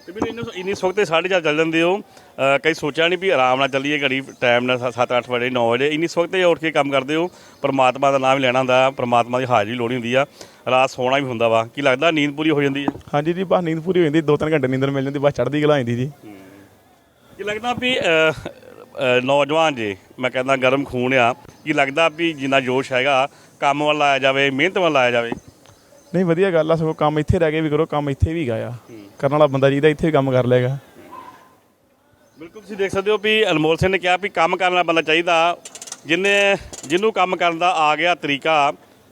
ਤੇ ਮੈਨੂੰ ਇੰਨੇ ਇੰਨੀ ਸਵਖਤੇ 4:30 ਚੱਲ ਜਾਂਦੇ ਹੋ। ਅਹ ਕਈ ਸੋਚਿਆ ਨਹੀਂ ਵੀ ਆਰਾਮ ਨਾਲ ਚੱਲੀਏ ਘੜੀ ਟਾਈਮ ਨਾਲ 7-8 ਵਜੇ 9 ਵਜੇ। ਇੰਨੀ ਸਵਖਤੇ ਉੱਠ ਕੇ ਕੰਮ ਕਰਦੇ ਹੋ। ਪਰਮਾਤਮਾ ਦਾ ਨਾਮ ਲੈਣਾ ਹੁੰਦਾ ਪਰਮਾਤਮਾ ਦੀ ਹਾਜ਼ਰੀ ਲੋੜੀ ਹੁੰਦੀ ਆ। ਰਾਤ ਸੋਣਾ ਵੀ ਹੁੰਦਾ ਵਾ। ਕੀ ਲੱਗਦਾ ਨੀਂਦ ਪੂਰੀ ਹੋ ਜਾਂਦੀ ਆ? ਹਾਂਜੀ ਜੀ ਬਸ ਨੀਂਦ ਪੂਰੀ ਹੋ ਜਾਂਦੀ 2-3 ਘੰਟੇ ਨੀਂਦਰ ਮਿਲ ਜਾਂਦੀ ਬਸ ਚੜ੍ਹਦੀ ਗਲਾ ਜਾਂਦੀ ਜੀ। ਕੀ ਲੱਗਦਾ ਵੀ ਅਹ, ਅਹ, ਨੌਜਵਾਨ ਜੇ ਮੈਂ ਕਹਿੰਦਾ ਗਰਮ ਖੂਨ ਆ ਕੀ ਲੱਗਦਾ ਵੀ ਜਿੰਨਾ ਜੋਸ਼ ਹੈਗਾ ਕੰਮ ਵੱਲ ਲਾਇਆ ਜਾਵੇ ਮਿਹਨਤ ਵੱਲ ਲਾਇਆ ਜਾਵੇ? ਨਹੀਂ ਵਧੀਆ ਗੱਲ ਆ ਸਗੋਂ ਕੰਮ ਇੱਥੇ ਰਹਿ ਕੇ ਵੀ ਕਰੋ ਕੰਮ ਇੱਥੇ ਵੀ ਗਿਆ ਆ। ਕਰਨ ਵਾਲਾ ਬੰਦਾ ਜਿਹਦਾ ਇੱਥੇ ਵੀ ਕੰਮ ਕਰ ਲੇਗਾ ਬਿਲਕੁਲ ਤੁਸੀਂ ਦੇਖ ਸਕਦੇ ਹੋ ਵੀ ਅਨਮੋਲ ਸਿੰਘ ਨੇ ਕਿਹਾ ਵੀ ਕੰਮ ਕਰਨ ਵਾਲਾ ਬੰਦਾ ਚਾਹੀਦਾ ਜਿਨੇ ਜਿਹਨੂੰ ਕੰਮ ਕਰਨ ਦਾ ਆ ਗਿਆ ਤਰੀਕਾ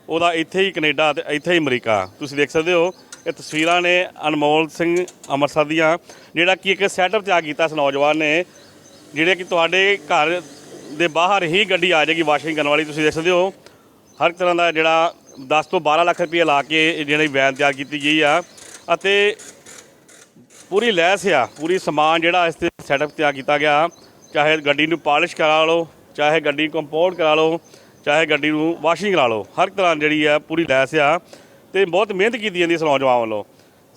ਉਹਦਾ ਇੱਥੇ ਹੀ ਕੈਨੇਡਾ ਤੇ ਇੱਥੇ ਹੀ ਅਮਰੀਕਾ। ਤੁਸੀਂ ਦੇਖ ਸਕਦੇ ਹੋ ਇਹ ਤਸਵੀਰਾਂ ਨੇ ਅਨਮੋਲ ਸਿੰਘ ਅੰਮ੍ਰਿਤਸਰ ਦੀਆਂ, ਜਿਹੜਾ ਕਿ ਇੱਕ ਸੈਟਅਪ ਤਿਆਰ ਕੀਤਾ ਇਸ ਨੌਜਵਾਨ ਨੇ, ਜਿਹੜੇ ਕਿ ਤੁਹਾਡੇ ਘਰ ਦੇ ਬਾਹਰ ਹੀ ਗੱਡੀ ਆ ਜਾਏਗੀ ਵਾਸ਼ਿੰਗ ਕਰਨ ਵਾਲੀ, ਤੁਸੀਂ ਦੇਖ ਸਕਦੇ ਹੋ। ਹਰ ਤਰ੍ਹਾਂ ਦਾ ਜਿਹੜਾ 10 ਤੋਂ 12 ਲੱਖ ਰੁਪਏ ਲਾ ਕੇ ਜਿਹੜੀ ਵੈਨ ਤਿਆਰ ਕੀਤੀ ਗਈ ਆ। ਅਤੇ ਪੂਰੀ ਲੈਸ ਆ, ਪੂਰੀ ਸਮਾਨ ਜਿਹੜਾ ਇਸ ਤੇ ਸੈਟਅਪ ਤਿਆਰ ਕੀਤਾ ਗਿਆ। ਚਾਹੇ ਗੱਡੀ ਨੂੰ ਪਾਲਿਸ਼ ਕਰਾ ਲਓ, ਚਾਹੇ ਗੱਡੀ ਕੰਪਾਊਂਡ ਕਰਾ ਲਓ, ਚਾਹੇ ਗੱਡੀ ਨੂੰ ਵਾਸ਼ਿੰਗ ਕਰਾ ਲਓ। ਹਰ ਤਰ੍ਹਾਂ ਜਿਹੜੀ ਆ ਪੂਰੀ ਲੈਸ ਆ। ਤੇ ਬਹੁਤ ਮਿਹਨਤ ਕੀਤੀ ਜਾਂਦੀ ਇਸ ਨੌਜਵਾਨ ਵੱਲੋਂ।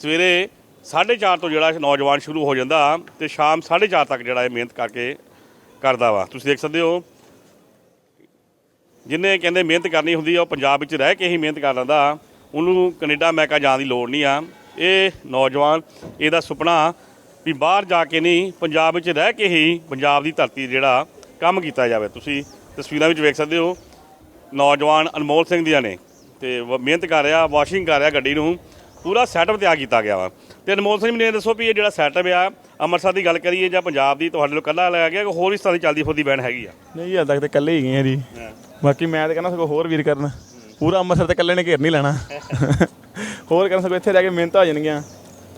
ਸਵੇਰੇ 4:30 ਤੋਂ ਜਿਹੜਾ ਨੌਜਵਾਨ ਸ਼ੁਰੂ ਹੋ ਜਾਂਦਾ ਤੇ ਸ਼ਾਮ 4:30 ਤੱਕ ਜਿਹੜਾ ਇਹ ਮਿਹਨਤ ਕਰਕੇ ਕਰਦਾ ਵਾ। ਤੁਸੀਂ ਦੇਖ ਸਕਦੇ ਹੋ, ਜਿੰਨੇ ਕਹਿੰਦੇ ਮਿਹਨਤ ਕਰਨੀ ਹੁੰਦੀ ਆ, ਉਹ ਪੰਜਾਬ ਵਿੱਚ ਰਹਿ ਕੇ ਹੀ ਮਿਹਨਤ ਕਰ ਲੈਂਦਾ। ਉਹਨੂੰ ਕੈਨੇਡਾ, ਅਮਰੀਕਾ ਜਾਣ ਦੀ ਲੋੜ ਨਹੀਂ ਆ। ਇਹ ਨੌਜਵਾਨ, ਇਹਦਾ ਸੁਪਨਾ ਵੀ ਬਾਹਰ ਜਾ ਕੇ ਨਹੀਂ, ਪੰਜਾਬ ਵਿੱਚ ਰਹਿ ਕੇ ਹੀ ਪੰਜਾਬ ਦੀ ਧਰਤੀ ਜਿਹੜਾ ਕੰਮ ਕੀਤਾ ਜਾਵੇ। ਤੁਸੀਂ ਤਸਵੀਰਾਂ ਵਿੱਚ ਵੇਖ ਸਕਦੇ ਹੋ, ਨੌਜਵਾਨ ਅਨਮੋਲ ਸਿੰਘ ਦੀਆਂ ਨੇ। ਤੇ ਉਹ ਮਿਹਨਤ ਕਰ ਰਿਹਾ ਵਾਸ਼ਿੰਗ ਕਰ ਰਿਹਾ ਗੱਡੀ ਨੂੰ ਪੂਰਾ ਸੈਟਅਪ ਤਿਆਰ ਕੀਤਾ ਗਿਆ ਵਾ। ਤੇ ਅਨਮੋਲ ਸਿੰਘ ਇਹ ਦੱਸੋ ਵੀ ਇਹ ਜਿਹੜਾ ਸੈਟਅਪ ਆ ਅੰਮ੍ਰਿਤਸਰ ਦੀ ਗੱਲ ਕਰੀਏ ਜਾਂ ਪੰਜਾਬ ਦੀ ਤੁਹਾਡੇ ਲੋਕ ਕੱਲਾ ਲਿਆ ਗਿਆ ਕਿ ਹੋਰ ਇਸ ਤਰ੍ਹਾਂ ਦੀ ਚੱਲਦੀ ਫੁੱਦੀ ਬੈਣ ਹੈਗੀ ਆ? ਨਹੀਂ ਹਾਲ ਤੱਕ ਤੇ ਇਕੱਲੇ ਹੀ ਗਏ ਆ ਜੀ। ਬਾਕੀ ਮੈਂ ਤਾਂ ਕਹਿੰਦਾ ਸਗੋਂ ਹੋਰ ਵੀਰ ਕਰਨ। ਪੂਰਾ ਅੰਮ੍ਰਿਤਸਰ ਤੇ ਇਕੱਲੇ ਨੇ ਘੇਰ ਨਹੀਂ ਲੈਣਾ। [laughs] ਹੋਰ ਕਰਨ ਸਗੋਂ ਇੱਥੇ ਰਹਿ ਕੇ ਮਿਹਨਤਾਂ ਹੋ ਜਾਣਗੀਆਂ।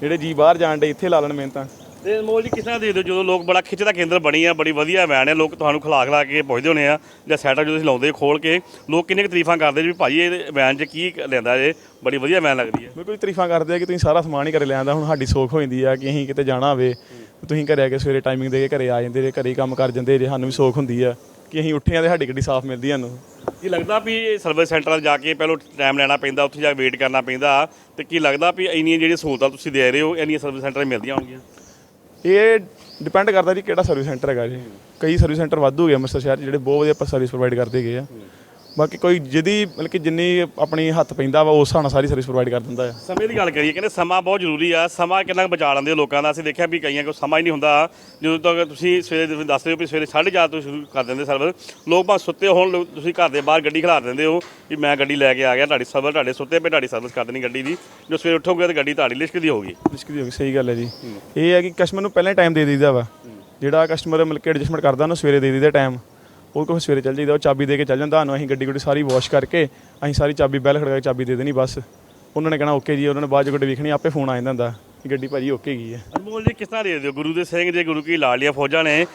ਜਿਹੜੇ ਜੀ ਬਾਹਰ ਜਾਣ ਦੇ ਇੱਥੇ ਲਾ ਲੈਣ ਮਿਹਨਤਾਂ। ਤੇ ਅਨਮੋਲ ਜੀ ਕਿਸ ਤਰ੍ਹਾਂ ਦੇ ਦਿਓ ਜਦੋਂ ਲੋਕ ਬੜਾ ਖਿੱਚ ਦਾ ਕੇਂਦਰ ਬਣੀ ਆ ਬੜੀ ਵਧੀਆ ਵੈਨ ਹੈ ਲੋਕ ਤੁਹਾਨੂੰ ਖਿਲਾ ਖਿਲਾ ਕੇ ਪੁੱਛਦੇ ਹੋਣੇ ਆ ਜਾਂ ਸੈਟਅਪ ਜਦੋਂ ਤੁਸੀਂ ਲਾਉਂਦੇ ਖੋਲ ਕੇ ਲੋਕ ਕਿੰਨੇ ਕੁ ਤਾਰੀਫਾਂ ਕਰਦੇ ਜੀ ਵੀ ਭਾਈ ਇਹ ਵੈਨ 'ਚ ਕੀ ਲੈਂਦਾ ਜੇ ਬੜੀ ਵਧੀਆ ਵੈਨ ਲੱਗਦੀ ਹੈ ਕੋਈ ਤਾਰੀਫਾਂ ਕਰਦੇ ਆ ਕਿ ਤੁਸੀਂ ਸਾਰਾ ਸਮਾਨ ਹੀ ਘਰੇ ਲੈ ਆਂਦਾ ਹੁਣ ਸਾਡੀ ਸੋਖ ਹੋ ਜਾਂਦੀ ਆ ਕਿ ਅਸੀਂ ਕਿਤੇ ਜਾਣਾ ਹੋਵੇ ਤੁਸੀਂ ਘਰੇ ਆ ਕੇ ਸਵੇਰੇ ਟਾਈਮਿੰਗ ਦੇ ਕੇ ਘਰੇ ਆ ਜਾਂਦੇ ਜੇ ਘਰੇ ਹੀ ਕੰਮ ਕਰ ਜਾਂਦੇ ਜੇ ਸਾਨੂੰ ਵੀ ਸੋਖ ਹੁੰਦੀ ਆ ਕਿ ਅਸੀਂ ਉੱਠੇ ਆ ਤੇ ਸਾਡੀ ਗੱਡੀ ਸਾਫ਼ ਮਿਲਦੀ ਆ ਸਾਨੂੰ। ਕੀ ਲੱਗਦਾ ਵੀ ਸਰਵਿਸ ਸੈਂਟਰ ਜਾ ਕੇ ਪਹਿਲਾਂ ਟਾਈਮ ਲੈਣਾ ਪੈਂਦਾ ਉੱਥੇ ਜਾ ਕੇ ਵੇਟ ਕਰਨਾ ਪੈਂਦਾ ਤੇ ਕੀ ਲੱਗਦਾ ਵੀ ਇੰਨੀਆਂ ਜਿਹੜੀਆਂ ਸਹੂਲਤਾਂ ਤੁਸੀਂ ਦੇ ਰਹੇ ਹੋ ਇੰਨੀਆਂ ਸਰਵਿਸ ਸੈਂਟਰ ਮਿਲਦੀਆਂ ਹੋਣਗੀਆਂ? ਇਹ ਡਿਪੈਂਡ ਕਰਦਾ ਜੀ ਕਿਹੜਾ ਸਰਵਿਸ ਸੈਂਟਰ ਹੈਗਾ ਜੀ। ਕਈ ਸਰਵਿਸ ਸੈਂਟਰ ਵਾਧੂ ਗਏ ਅੰਮ੍ਰਿਤਸਰ ਸ਼ਹਿਰ 'ਚ ਜਿਹੜੇ ਬਹੁਤ ਵਧੀਆ ਆਪਾਂ ਸਰਵਿਸ ਪ੍ਰੋਵਾਈਡ ਕਰਦੇ ਗਏ ਆ। ਬਾਕੀ ਕੋਈ ਜਿਹਦੀ ਮਤਲਬ ਕਿ ਜਿੰਨੀ ਆਪਣੀ ਹੱਥ ਪੈਂਦਾ ਵਾ ਉਸ ਹਿਸਾਬ ਨਾਲ ਸਾਰੀ ਸਰਵਿਸ ਪ੍ਰੋਵਾਈਡ ਕਰ ਦਿੰਦਾ ਆ। ਸਮੇਂ ਦੀ ਗੱਲ ਕਰੀਏ ਕਹਿੰਦੇ ਸਮਾਂ ਬਹੁਤ ਜ਼ਰੂਰੀ ਆ। ਸਮਾਂ ਕਿੰਨਾ ਕੁ ਬਚਾ ਲੈਂਦੇ ਹੋ ਲੋਕਾਂ ਦਾ। ਅਸੀਂ ਦੇਖਿਆ ਵੀ ਕਈਆਂ ਕੋਲ ਸਮਾਂ ਹੀ ਨਹੀਂ ਹੁੰਦਾ। ਜਦੋਂ ਤੱਕ ਤੁਸੀਂ ਸਵੇਰੇ ਦੱਸ ਰਹੇ ਹੋ ਵੀ ਸਵੇਰੇ 4:30 ਤੋਂ ਸ਼ੁਰੂ ਕਰ ਦਿੰਦੇ ਸਰਵਿਸ ਲੋਕ ਭਾਵੇਂ ਸੁੱਤੇ ਹੋਣ ਲੋਕ- ਤੁਸੀਂ ਘਰ ਦੇ ਬਾਹਰ ਗੱਡੀ ਖਿਲਾਰ ਦਿੰਦੇ ਹੋ ਵੀ ਮੈਂ ਗੱਡੀ ਲੈ ਕੇ ਆ ਗਿਆ ਤੁਹਾਡੀ ਸਰਵਿਸ ਤੁਹਾਡੇ ਸੁੱਤੇ ਪਏ ਤੁਹਾਡੀ ਸਰਵਿਸ ਕਰ ਦੇਣੀ ਗੱਡੀ ਦੀ। ਜੋ ਸਵੇਰੇ ਉੱਠੋਗੇ ਤਾਂ ਗੱਡੀ ਤੁਹਾਡੀ ਲਿਸ਼ਕਦੀ ਹੋਊਗੀ ਮੁਸ਼ਕਿਲ ਹੋ ਗਈ ਸਹੀ ਗੱਲ ਹੈ ਜੀ। ਇਹ ਹੈ ਕਿ ਕਸਟਮਰ ਨੂੰ ਪਹਿਲਾਂ ਟਾਈਮ ਦੇ ਦਈਦਾ ਵਾ। ਜਿਹੜਾ ਕਸਟਮਰ ਮਿਲ ਕੇ ਐਡਜਸਟਮੈਂਟ ਕਰਦਾ ਉਹਨੂੰ ਸਵੇਰੇ ਦੇ ਦਈਦਾ ਟਾਈਮ ਉਹ ਕੋਲ ਸਵੇਰੇ ਚੱਲ ਜਾਈਦਾ ਉਹ ਚਾਬੀ ਦੇ ਕੇ ਚੱਲ ਜਾਂਦਾ ਸਾਨੂੰ ਅਸੀਂ ਗੱਡੀ ਗੁੱਡੀ ਸਾਰੀ ਵਾਸ਼ ਕਰਕੇ ਅਸੀਂ ਸਾਰੀ ਚਾਬੀ ਬੈਲ ਖੜਕਾ ਕੇ ਚਾਬੀ ਦੇ ਦੇਣੀ ਬਸ। ਉਹਨਾਂ ਨੇ ਕਹਿਣਾ ਓਕੇ ਜੀ ਉਹਨਾਂ ਨੇ ਬਾਅਦ ਚ ਗੱਡੀ ਵੇਖਣੀ ਆਪੇ ਫੋਨ ਆ ਜਾਂਦਾ ਹੁੰਦਾ ਕਿ ਗੱਡੀ ਭਾਜੀ ਓਕੇ ਗਈ ਹੈ। ਅਨਮੋਲ ਜੀ ਕਿਸ ਤਰ੍ਹਾਂ ਦੇ ਦਿਓ ਗੁਰੂ ਦੇ ਸਿੰਘ ਜੇ ਗੁਰੂ ਕੀ ਲਾਲੀਆਂ ਫੌਜਾਂ ਨੇ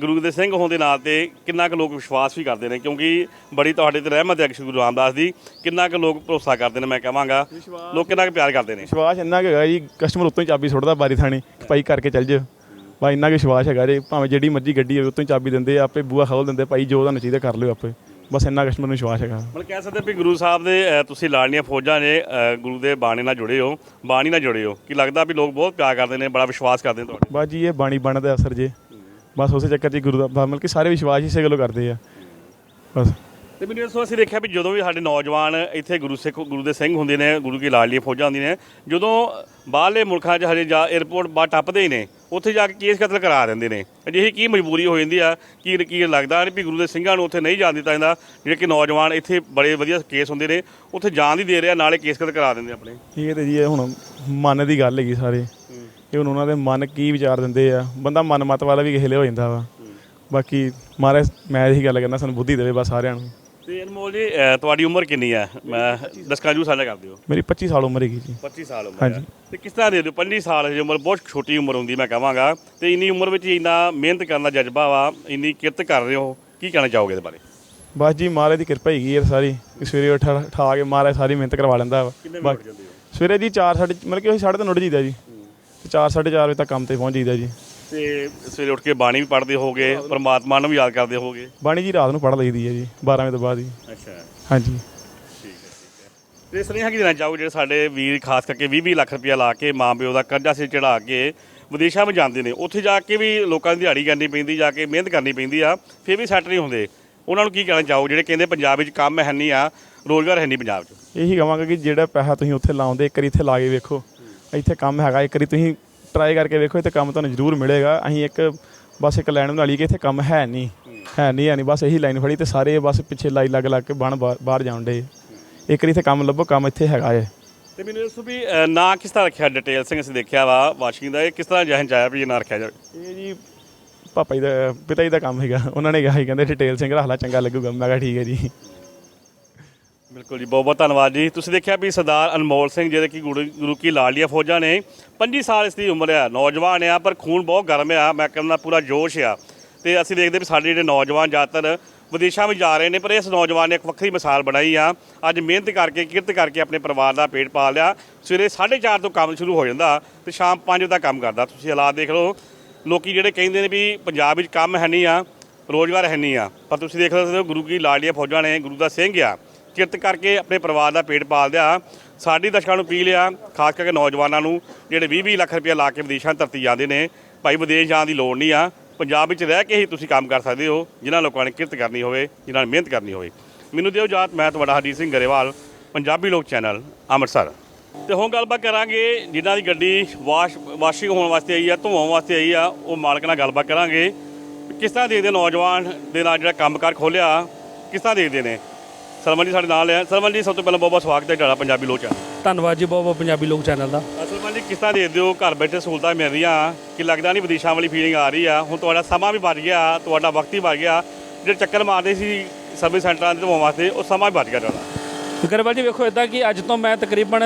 ਗੁਰੂ ਦੇ ਸਿੰਘ ਹੋਣ ਦੇ ਨਾਂ ਤੇ ਕਿੰਨਾ ਕੁ ਲੋਕ ਵਿਸ਼ਵਾਸ ਵੀ ਕਰਦੇ ਨੇ? ਕਿਉਂਕਿ ਬੜੀ ਤੁਹਾਡੇ ਤੇ ਰਹਿਮਤ ਹੈ ਸ਼੍ਰੀ ਗੁਰੂ ਰਾਮਦਾਸ ਦੀ ਕਿੰਨਾ ਕੁ ਲੋਕ ਭਰੋਸਾ ਕਰਦੇ ਨੇ ਮੈਂ ਕਹਾਂਗਾ। ਲੋਕ ਕਿੰਨਾ ਕੁ ਪਿਆਰ ਕਰਦੇ ਨੇ? ਵਿਸ਼ਵਾਸ ਇੰਨਾ ਕੁ ਹੈਗਾ ਜੀ ਕਸਟਮਰ ਉੱਤੋਂ ਹੀ ਚਾਬੀ ਸੁੱਟਦਾ ਬਾਰੀ ਥਾਣੀ ਭਾਈ ਕਰਕੇ ਚੱਲ ਜਾਓ। ਬਾ ਇੰਨਾ ਕੁ ਵਿਸ਼ਵਾਸ ਹੈਗਾ ਜੀ ਭਾਵੇਂ ਜਿਹੜੀ ਮਰਜ਼ੀ ਗੱਡੀ ਹੋਵੇ ਉੱਤੋਂ ਹੀ ਚਾਬੀ ਦਿੰਦੇ ਆ, ਆਪੇ ਬੂਹਾ ਖੋਲ ਦਿੰਦੇ ਭਾਈ ਜੋ ਤੁਹਾਨੂੰ ਚਾਹੀਦਾ ਕਰ ਲਿਓ ਆਪੇ। ਬਸ ਇੰਨਾ ਕਸਟਮਰ ਨੂੰ ਵਿਸ਼ਵਾਸ ਹੈਗਾ। ਮਤਲਬ ਕਹਿ ਸਕਦੇ ਵੀ ਗੁਰੂ ਸਾਹਿਬ ਦੇ ਅ, ਤੁਸੀਂ ਲਾਲੀਆਂ ਫੌਜਾਂ ਨੇ ਅ, ਗੁਰੂ ਦੇ ਬਾਣੀ ਨਾਲ ਜੁੜੇ ਹੋ ਬਾਣੀ ਨਾਲ ਜੁੜੇ ਹੋ। ਕੀ ਲੱਗਦਾ ਵੀ ਲੋਕ ਬਹੁਤ ਪਿਆਰ ਕਰਦੇ ਨੇ ਬੜਾ ਵਿਸ਼ਵਾਸ ਕਰਦੇ ਨੇ ਤੁਹਾਡੇ? ਬਸ ਜੀ ਇਹ ਬਾਣੀ ਬਣਨ ਦਾ ਅਸਰ ਜੇ। ਬਸ ਉਸੇ ਚੱਕਰ 'ਚ ਹੀ ਗੁਰੂ ਦਾ ਬਸ ਮਤਲਬ ਕਿ ਸਾਰੇ ਵਿਸ਼ਵਾਸ ਹੀ ਇਸੇ ਗੱਲੋਂ ਕਰਦੇ ਆ। ਬਸ। ਤੇ ਮੈਨੂੰ ਤੋਂ ਅਸੀਂ ਦੇਖਿਆ ਵੀ ਜਦੋਂ ਵੀ ਸਾਡੇ ਨੌਜਵਾਨ ਇੱਥੇ ਗੁਰੂ ਸਿੱਖ ਗੁਰੂ ਦੇ ਸਿੰਘ ਹੁੰਦੇ ਨੇ ਗੁਰੂ ਕੀ ਲਾਲੀਆਂ ਫੌਜਾਂ ਹੁੰਦੀਆਂ ਨੇ ਜਦੋਂ ਬਾਹਰਲੇ ਮੁਲਕਾਂ 'ਚ ਹਜੇ ਜਾ 에어ਪੋਰਟ ਬਾ ਟੱਪਦੇ ਹੀ ਨੇ ਉੱਥੇ ਜਾ ਕੇ ਕੇਸ ਕਤਲ ਕਰਾ ਦਿੰਦੇ ਨੇ। ਅਜਿਹੀ ਕੀ ਮਜਬੂਰੀ ਹੋ ਜਾਂਦੀ ਆ? ਕੀ ਕੀ ਲੱਗਦਾ ਨਹੀਂ ਵੀ ਗੁਰੂ ਦੇ ਸਿੰਘਾਂ ਨੂੰ ਉੱਥੇ ਨਹੀਂ ਜਾਣ ਦਿੱਤਾ ਜਾਂਦਾ? ਜਿਹੜੇ ਕਿ ਨੌਜਵਾਨ ਇੱਥੇ ਬੜੇ ਵਧੀਆ ਕੇਸ ਹੁੰਦੇ ਨੇ ਉੱਥੇ ਜਾਣ ਦੀ ਦੇ ਰਿਹਾ ਨਾਲੇ ਕੇਸ ਕਤਲ ਕਰਾ ਦਿੰਦੇ ਆਪਣੇ। ਇਹ ਤੇ ਜੀ ਇਹ ਹੁਣ ਮਨ ਦੀ ਗੱਲ ਹੈਗੀ ਸਾਰੇ। ਇਹ ਹੁਣ ਉਹਨਾਂ ਦੇ ਮਨ ਕੀ ਵਿਚਾਰ ਦਿੰਦੇ ਆ। ਬੰਦਾ ਮਨ ਮਤ ਵਾਲਾ ਵੀ ਹਿਲੇ ਹੋ ਜਾਂਦਾ ਵਾ। ਬਾਕੀ ਮਹਾਰਾਜ ਮੈਂ ਇਹੀ ਗੱਲ ਕਰਨਾ ਸਾਨੂੰ ਬੁੱਧੀ ਦੇਵੇ ਬਸ ਸਾਰਿਆਂ ਨੂੰ। ਤੇ ਅਨਮੋਲ ਜੀ ਤੁਹਾਡੀ ਉਮਰ ਕਿੰਨੀ ਆ ਮੈਂ ਦਸਕਾਂ ਜੂ ਸਾਂਝਾ ਕਰ ਦਿਓ। ਮੇਰੀ 25 ਸਾਲ ਉਮਰ ਹੈਗੀ ਜੀ। 25 ਸਾਲ ਉਮਰ ਹੈ। ਤੇ ਕਿਸ ਤਰ੍ਹਾਂ ਦੇ ਦਿਓ? 25 ਸਾਲ ਦੀ ਉਮਰ ਬਹੁਤ ਛੋਟੀ ਉਮਰ ਹੁੰਦੀ ਮੈਂ ਕਹਾਂਗਾ। ਤੇ ਇੰਨੀ ਉਮਰ ਵਿੱਚ ਇੰਨਾ ਮਿਹਨਤ ਕਰਨ ਦਾ ਜਜ਼ਬਾ ਵਾ ਇੰਨੀ ਕਿਰਤ ਕਰ ਰਹੇ ਹੋ ਕੀ ਕਹਿਣਾ ਚਾਹੋਗੇ ਇਹਦੇ ਬਾਰੇ? ਬਸ ਜੀ ਮਹਾਰਾਜ ਦੀ ਕਿਰਪਾ ਹੈਗੀ ਹੈ ਸਾਰੀ। ਕਿ ਸਵੇਰੇ ਉੱਠ ਠਾ ਕੇ ਮਹਾਰਾਜ ਸਾਰੀ ਮਿਹਨਤ ਕਰਵਾ ਲੈਂਦਾ ਵਾ। ਕਿੰਨੇ ਬਾਕੀ- ਮਿੰਟ ਜਾਂਦੇ ਹੋ? ਸਵੇਰੇ ਜੀ 4 ਸਾਢੇ ਮਤਲਬ ਕਿ ਅਸੀਂ ਸਾਢੇ ਤਿੰਨ ਉੱਠ ਜੀਦਾ ਜੀ। ਤੇ 4 4:30 ਵਜੇ ਤੱਕ ਕੰਮ ਤੇ ਪਹੁੰਚ ਜੀਦਾ ਜੀ। ਤੇ ਸਵੇਰੇ ਉੱਠ ਕੇ ਬਾਣੀ ਵੀ ਪੜ੍ਹਦੇ ਹੋਗੇ ਪਰਮਾਤਮਾ ਨੂੰ ਵੀ ਯਾਦ ਕਰਦੇ ਹੋਗੇ। ਬਾਣੀ ਜੀ ਰਾਤ ਨੂੰ ਪੜ੍ਹ ਲਈਦੀ ਹੈ ਜੀ 12 ਵਜੇ ਤੋਂ ਬਾਅਦ ਹੀ ਅੱਛਾ। ਹਾਂਜੀ। ਠੀਕ ਹੈ ਠੀਕ ਹੈ ਤੇ ਸੁਨੇਹਾ ਕੀ ਦੇਣਾ ਚਾਹੋਗੇ ਜਿਹੜੇ ਸਾਡੇ ਵੀਰ ਖਾਸ ਕਰਕੇ 20 20 ਲੱਖ ਰੁਪਇਆ ਲਾ ਕੇ ਮਾਂ ਪਿਓ ਦਾ ਕਰਜ਼ਾ ਸਿਰ ਚੜਾ ਕੇ ਵਿਦੇਸ਼ਾਂ ਵਿੱਚ ਜਾਂਦੇ ਨੇ ਉੱਥੇ ਜਾ ਕੇ ਵੀ ਲੋਕਾਂ ਦੀ ਦਿਹਾੜੀ ਕਰਨੀ ਪੈਂਦੀ ਜਾ ਕੇ ਮਿਹਨਤ ਕਰਨੀ ਪੈਂਦੀ ਆ ਫਿਰ ਵੀ ਸੈੱਟ ਨਹੀਂ ਹੁੰਦੇ। ਉਹਨਾਂ ਨੂੰ ਕੀ ਕਹਿਣਾ ਚਾਹੋ ਜਿਹੜੇ ਕਹਿੰਦੇ ਪੰਜਾਬ ਵਿੱਚ ਕੰਮ ਹੈ ਨਹੀਂ ਆ ਰੋਜ਼ਗਾਰ ਹੈ ਨਹੀਂ ਪੰਜਾਬ 'ਚ? ਇਹੀ ਕਹਾਂਗਾ ਕਿ ਜਿਹੜਾ ਪੈਸਾ ਤੁਸੀਂ ਉੱਥੇ ਲਾਉਂਦੇ ਇੱਕ ਵਾਰੀ ਇੱਥੇ ਲਾ ਕੇ ਵੇਖੋ। ਇੱਥੇ ਕੰਮ ਹੈਗਾ ਇੱਕ ਵਾਰੀ ਤੁਸੀਂ ਟਰਾਈ ਕਰਕੇ ਵੇਖੋ ਇੱਥੇ ਕੰਮ ਤੁਹਾਨੂੰ ਜ਼ਰੂਰ ਮਿਲੇਗਾ। ਅਸੀਂ ਇੱਕ ਬਸ ਇੱਕ ਲਾਈਨ ਬਣਾ ਲਈ ਕਿ ਇੱਥੇ ਕੰਮ ਹੈ ਨਹੀਂ। ਹੈ ਨਹੀਂ ਹੈ ਨਹੀਂ ਬਸ ਇਹੀ ਲਾਈਨ ਫੜੀ ਤੇ ਸਾਰੇ ਬਸ ਪਿੱਛੇ ਲਾਈ ਲੱਗ ਲੱਗ ਕੇ ਬਣ ਬਾਹਰ ਜਾਣ ਡੇ ਇੱਕ ਵਾਰੀ ਇੱਥੇ ਕੰਮ ਲੱਭੋ ਕੰਮ ਇੱਥੇ ਹੈਗਾ ਏ ਤੇ ਮੈਨੂੰ ਦੱਸੋ ਵੀ ਨਾਂ ਕਿਸ ਤਰ੍ਹਾਂ ਰੱਖਿਆ ਡਿਟੇਲ ਸਿੰਘ ਅਸੀਂ ਦੇਖਿਆ ਵਾ ਵਾਸ਼ਿੰਗ ਦਾ ਇਹ ਕਿਸ ਤਰ੍ਹਾਂ ਜਹਨ ਚ ਆਇਆ ਵੀ ਇਹ ਨਾਂ ਰੱਖਿਆ ਜਾਵੇ? ਇਹ ਜੀ ਪਾਪਾ ਜੀ ਦਾ ਪਿਤਾ ਜੀ ਦਾ ਕੰਮ ਹੈਗਾ। ਉਹਨਾਂ ਨੇ ਕਿਹਾ ਸੀ ਕਹਿੰਦੇ ਡਿਟੇਲ ਸਿੰਘ ਰੱਖ ਲੈ ਚੰਗਾ ਲੱਗੂਗਾ। ਮੈਂ ਕਿਹਾ ਠੀਕ ਹੈ ਜੀ। ਬਿਲਕੁਲ ਜੀ ਬਹੁਤ ਬਹੁਤ ਧੰਨਵਾਦ ਜੀ। ਤੁਸੀਂ ਦੇਖਿਆ ਵੀ ਸਰਦਾਰ ਅਨਮੋਲ ਸਿੰਘ ਜਿਹੜੇ ਕਿ ਗੁਰੂ ਗੁਰੂ ਕੀ ਲਾਲੀਆ ਫੌਜਾਂ ਨੇ 25 ਸਾਲ ਇਸ ਦੀ ਉਮਰ ਆ। ਨੌਜਵਾਨ ਆ, ਪਰ ਖੂਨ ਬਹੁਤ ਗਰਮ ਆ। ਮੈਂ ਕਹਿੰਦਾ ਪੂਰਾ ਜੋਸ਼ ਆ। ਤੇ ਅਸੀਂ ਦੇਖਦੇ ਵੀ ਸਾਡੇ ਜਿਹੜੇ ਨੌਜਵਾਨ ਜ਼ਿਆਦਾਤਰ ਵਿਦੇਸ਼ਾਂ ਵਿੱਚ ਜਾ ਰਹੇ ਨੇ, ਪਰ ਇਸ ਨੌਜਵਾਨ ਨੇ ਇੱਕ ਵੱਖਰੀ ਮਿਸਾਲ ਬਣਾਈ ਆ। ਅੱਜ ਮਿਹਨਤ ਕਰਕੇ, ਕਿਰਤ ਕਰਕੇ ਆਪਣੇ ਪਰਿਵਾਰ ਦਾ ਪੇਟ ਪਾਲ ਲਿਆ। ਸਵੇਰੇ 4:30 ਤੋਂ ਕੰਮ ਸ਼ੁਰੂ ਹੋ ਜਾਂਦਾ ਤੇ ਸ਼ਾਮ 5 ਤੱਕ ਕੰਮ ਕਰਦਾ। ਤੁਸੀਂ ਹਾਲਾਤ ਦੇਖ ਲਓ, ਲੋਕੀ ਜਿਹੜੇ ਕਹਿੰਦੇ ਨੇ ਵੀ ਪੰਜਾਬ ਵਿੱਚ ਕੰਮ ਹੈ ਨਹੀਂ ਆ, ਰੋਜ਼ਗਾਰ ਹੈ ਨਹੀਂ ਆ। ਪਰ ਤੁਸੀਂ ਦੇਖ ਸਕਦੇ ਹੋ, ਗੁਰੂ ਕੀ ਲਾਲੀਆਂ ਫੌਜਾਂ ਨੇ, ਗੁਰੂ ਦਾ ਸਿੰਘ ਆ। ਕਿਰਤ ਕਰਕੇ ਆਪਣੇ ਪਰਿਵਾਰ ਦਾ ਪੇਟ ਪਾਲਦੇ ਆ ਸਾਡੀ ਦਰਸ਼ਕਾਂ ਨੂੰ ਅਪੀਲ ਆ, ਖਾਸ ਕਰਕੇ ਨੌਜਵਾਨਾਂ ਨੂੰ, ਜਿਹੜੇ 20-20 ਲੱਖ ਰੁਪਏ ਲਾ ਕੇ ਵਿਦੇਸ਼ਾਂ ਧਰਤੀ ਜਾਂਦੇ ਨੇ, ਭਾਈ ਵਿਦੇਸ਼ ਜਾਣ ਦੀ ਲੋੜ ਨਹੀਂ ਆ। ਪੰਜਾਬ ਵਿੱਚ ਰਹਿ ਕੇ ਹੀ ਤੁਸੀਂ ਕੰਮ ਕਰ ਸਕਦੇ ਹੋ, ਜਿਨ੍ਹਾਂ ਲੋਕਾਂ ਨੇ ਕਿਰਤ ਕਰਨੀ ਹੋਵੇ, ਜਿਨ੍ਹਾਂ ਨੇ ਮਿਹਨਤ ਕਰਨੀ ਹੋਵੇ। ਮੈਨੂੰ ਦਿਓ ਜਾਤ ਮੈਂ ਤੁਹਾਡਾ ਹਰਜੀਤ ਸਿੰਘ ਗਰੇਵਾਲ, ਪੰਜਾਬੀ ਲੋਕ ਚੈਨਲ, ਅੰਮ੍ਰਿਤਸਰ। ਤੇ ਹੁਣ ਗੱਲਬਾਤ ਕਰਾਂਗੇ, ਜਿਨ੍ਹਾਂ ਦੀ ਗੱਡੀ ਵਾਸ਼ ਵਾਸ਼ਿੰਗ ਹੋਣ ਵਾਸਤੇ ਆਈ ਆ ਧੋਣ ਵਾਸਤੇ ਆਈ ਆ, ਉਹ ਮਾਲਕ ਨਾਲ ਗੱਲਬਾਤ ਕਰਾਂਗੇ। ਕਿਸ ਤਰ੍ਹਾਂ ਦੇਖਦੇ ਨੌਜਵਾਨ ਦੇ ਨਾਲ ਜਿਹੜਾ ਕੰਮਕਾਰ ਖੋਲਿਆ ਕਿਸ ਤਰ੍ਹਾਂ ਦੇਖਦੇ ਨੇ? ਸਰਵਨ ਜੀ ਸਾਡੇ ਨਾਲ ਹੈ ਸਰਵਨ ਜੀ ਸਭ ਤੋਂ ਪਹਿਲਾਂ ਬਹੁਤ ਬਹੁਤ ਸਵਾਗਤ ਹੈ ਤੁਹਾਡਾ ਪੰਜਾਬੀ ਲੋਕ ਚੈਨਲ ਧੰਨਵਾਦ ਜੀ ਬਹੁਤ ਬਹੁਤ ਪੰਜਾਬੀ ਲੋਕ ਚੈਨਲ ਦਾ। ਸਰਵਨ ਜੀ ਕਿਸ ਤਰ੍ਹਾਂ ਦੇਖਦੇ ਹੋ ਘਰ ਬੈਠੇ ਸਹੂਲਤਾਂ ਮਿਲ ਰਹੀਆਂ? ਕਿ ਲੱਗਦਾ ਨਹੀਂ ਵਿਦੇਸ਼ਾਂ ਵਾਲੀ ਫੀਲਿੰਗ ਆ ਰਹੀ ਆ। ਹੁਣ ਤੁਹਾਡਾ ਸਮਾਂ ਵੀ ਬਚ ਗਿਆ ਤੁਹਾਡਾ ਵਕਤ ਵੀ ਬਚ ਗਿਆ। ਜਿਹੜੇ ਚੱਕਰ ਮਾਰਦੇ ਸੀ ਸਰਵਿਸ ਸੈਂਟਰਾਂ ਦੇ ਧੋਣ ਵਾਸਤੇ ਉਹ ਸਮਾਂ ਵੀ ਬਚ ਗਿਆ ਤੁਹਾਡਾ। ਗਰੇਵਾਲ ਜੀ ਵੇਖੋ ਇਦਾਂ ਕਿ ਅੱਜ ਤੋਂ ਮੈਂ ਤਕਰੀਬਨ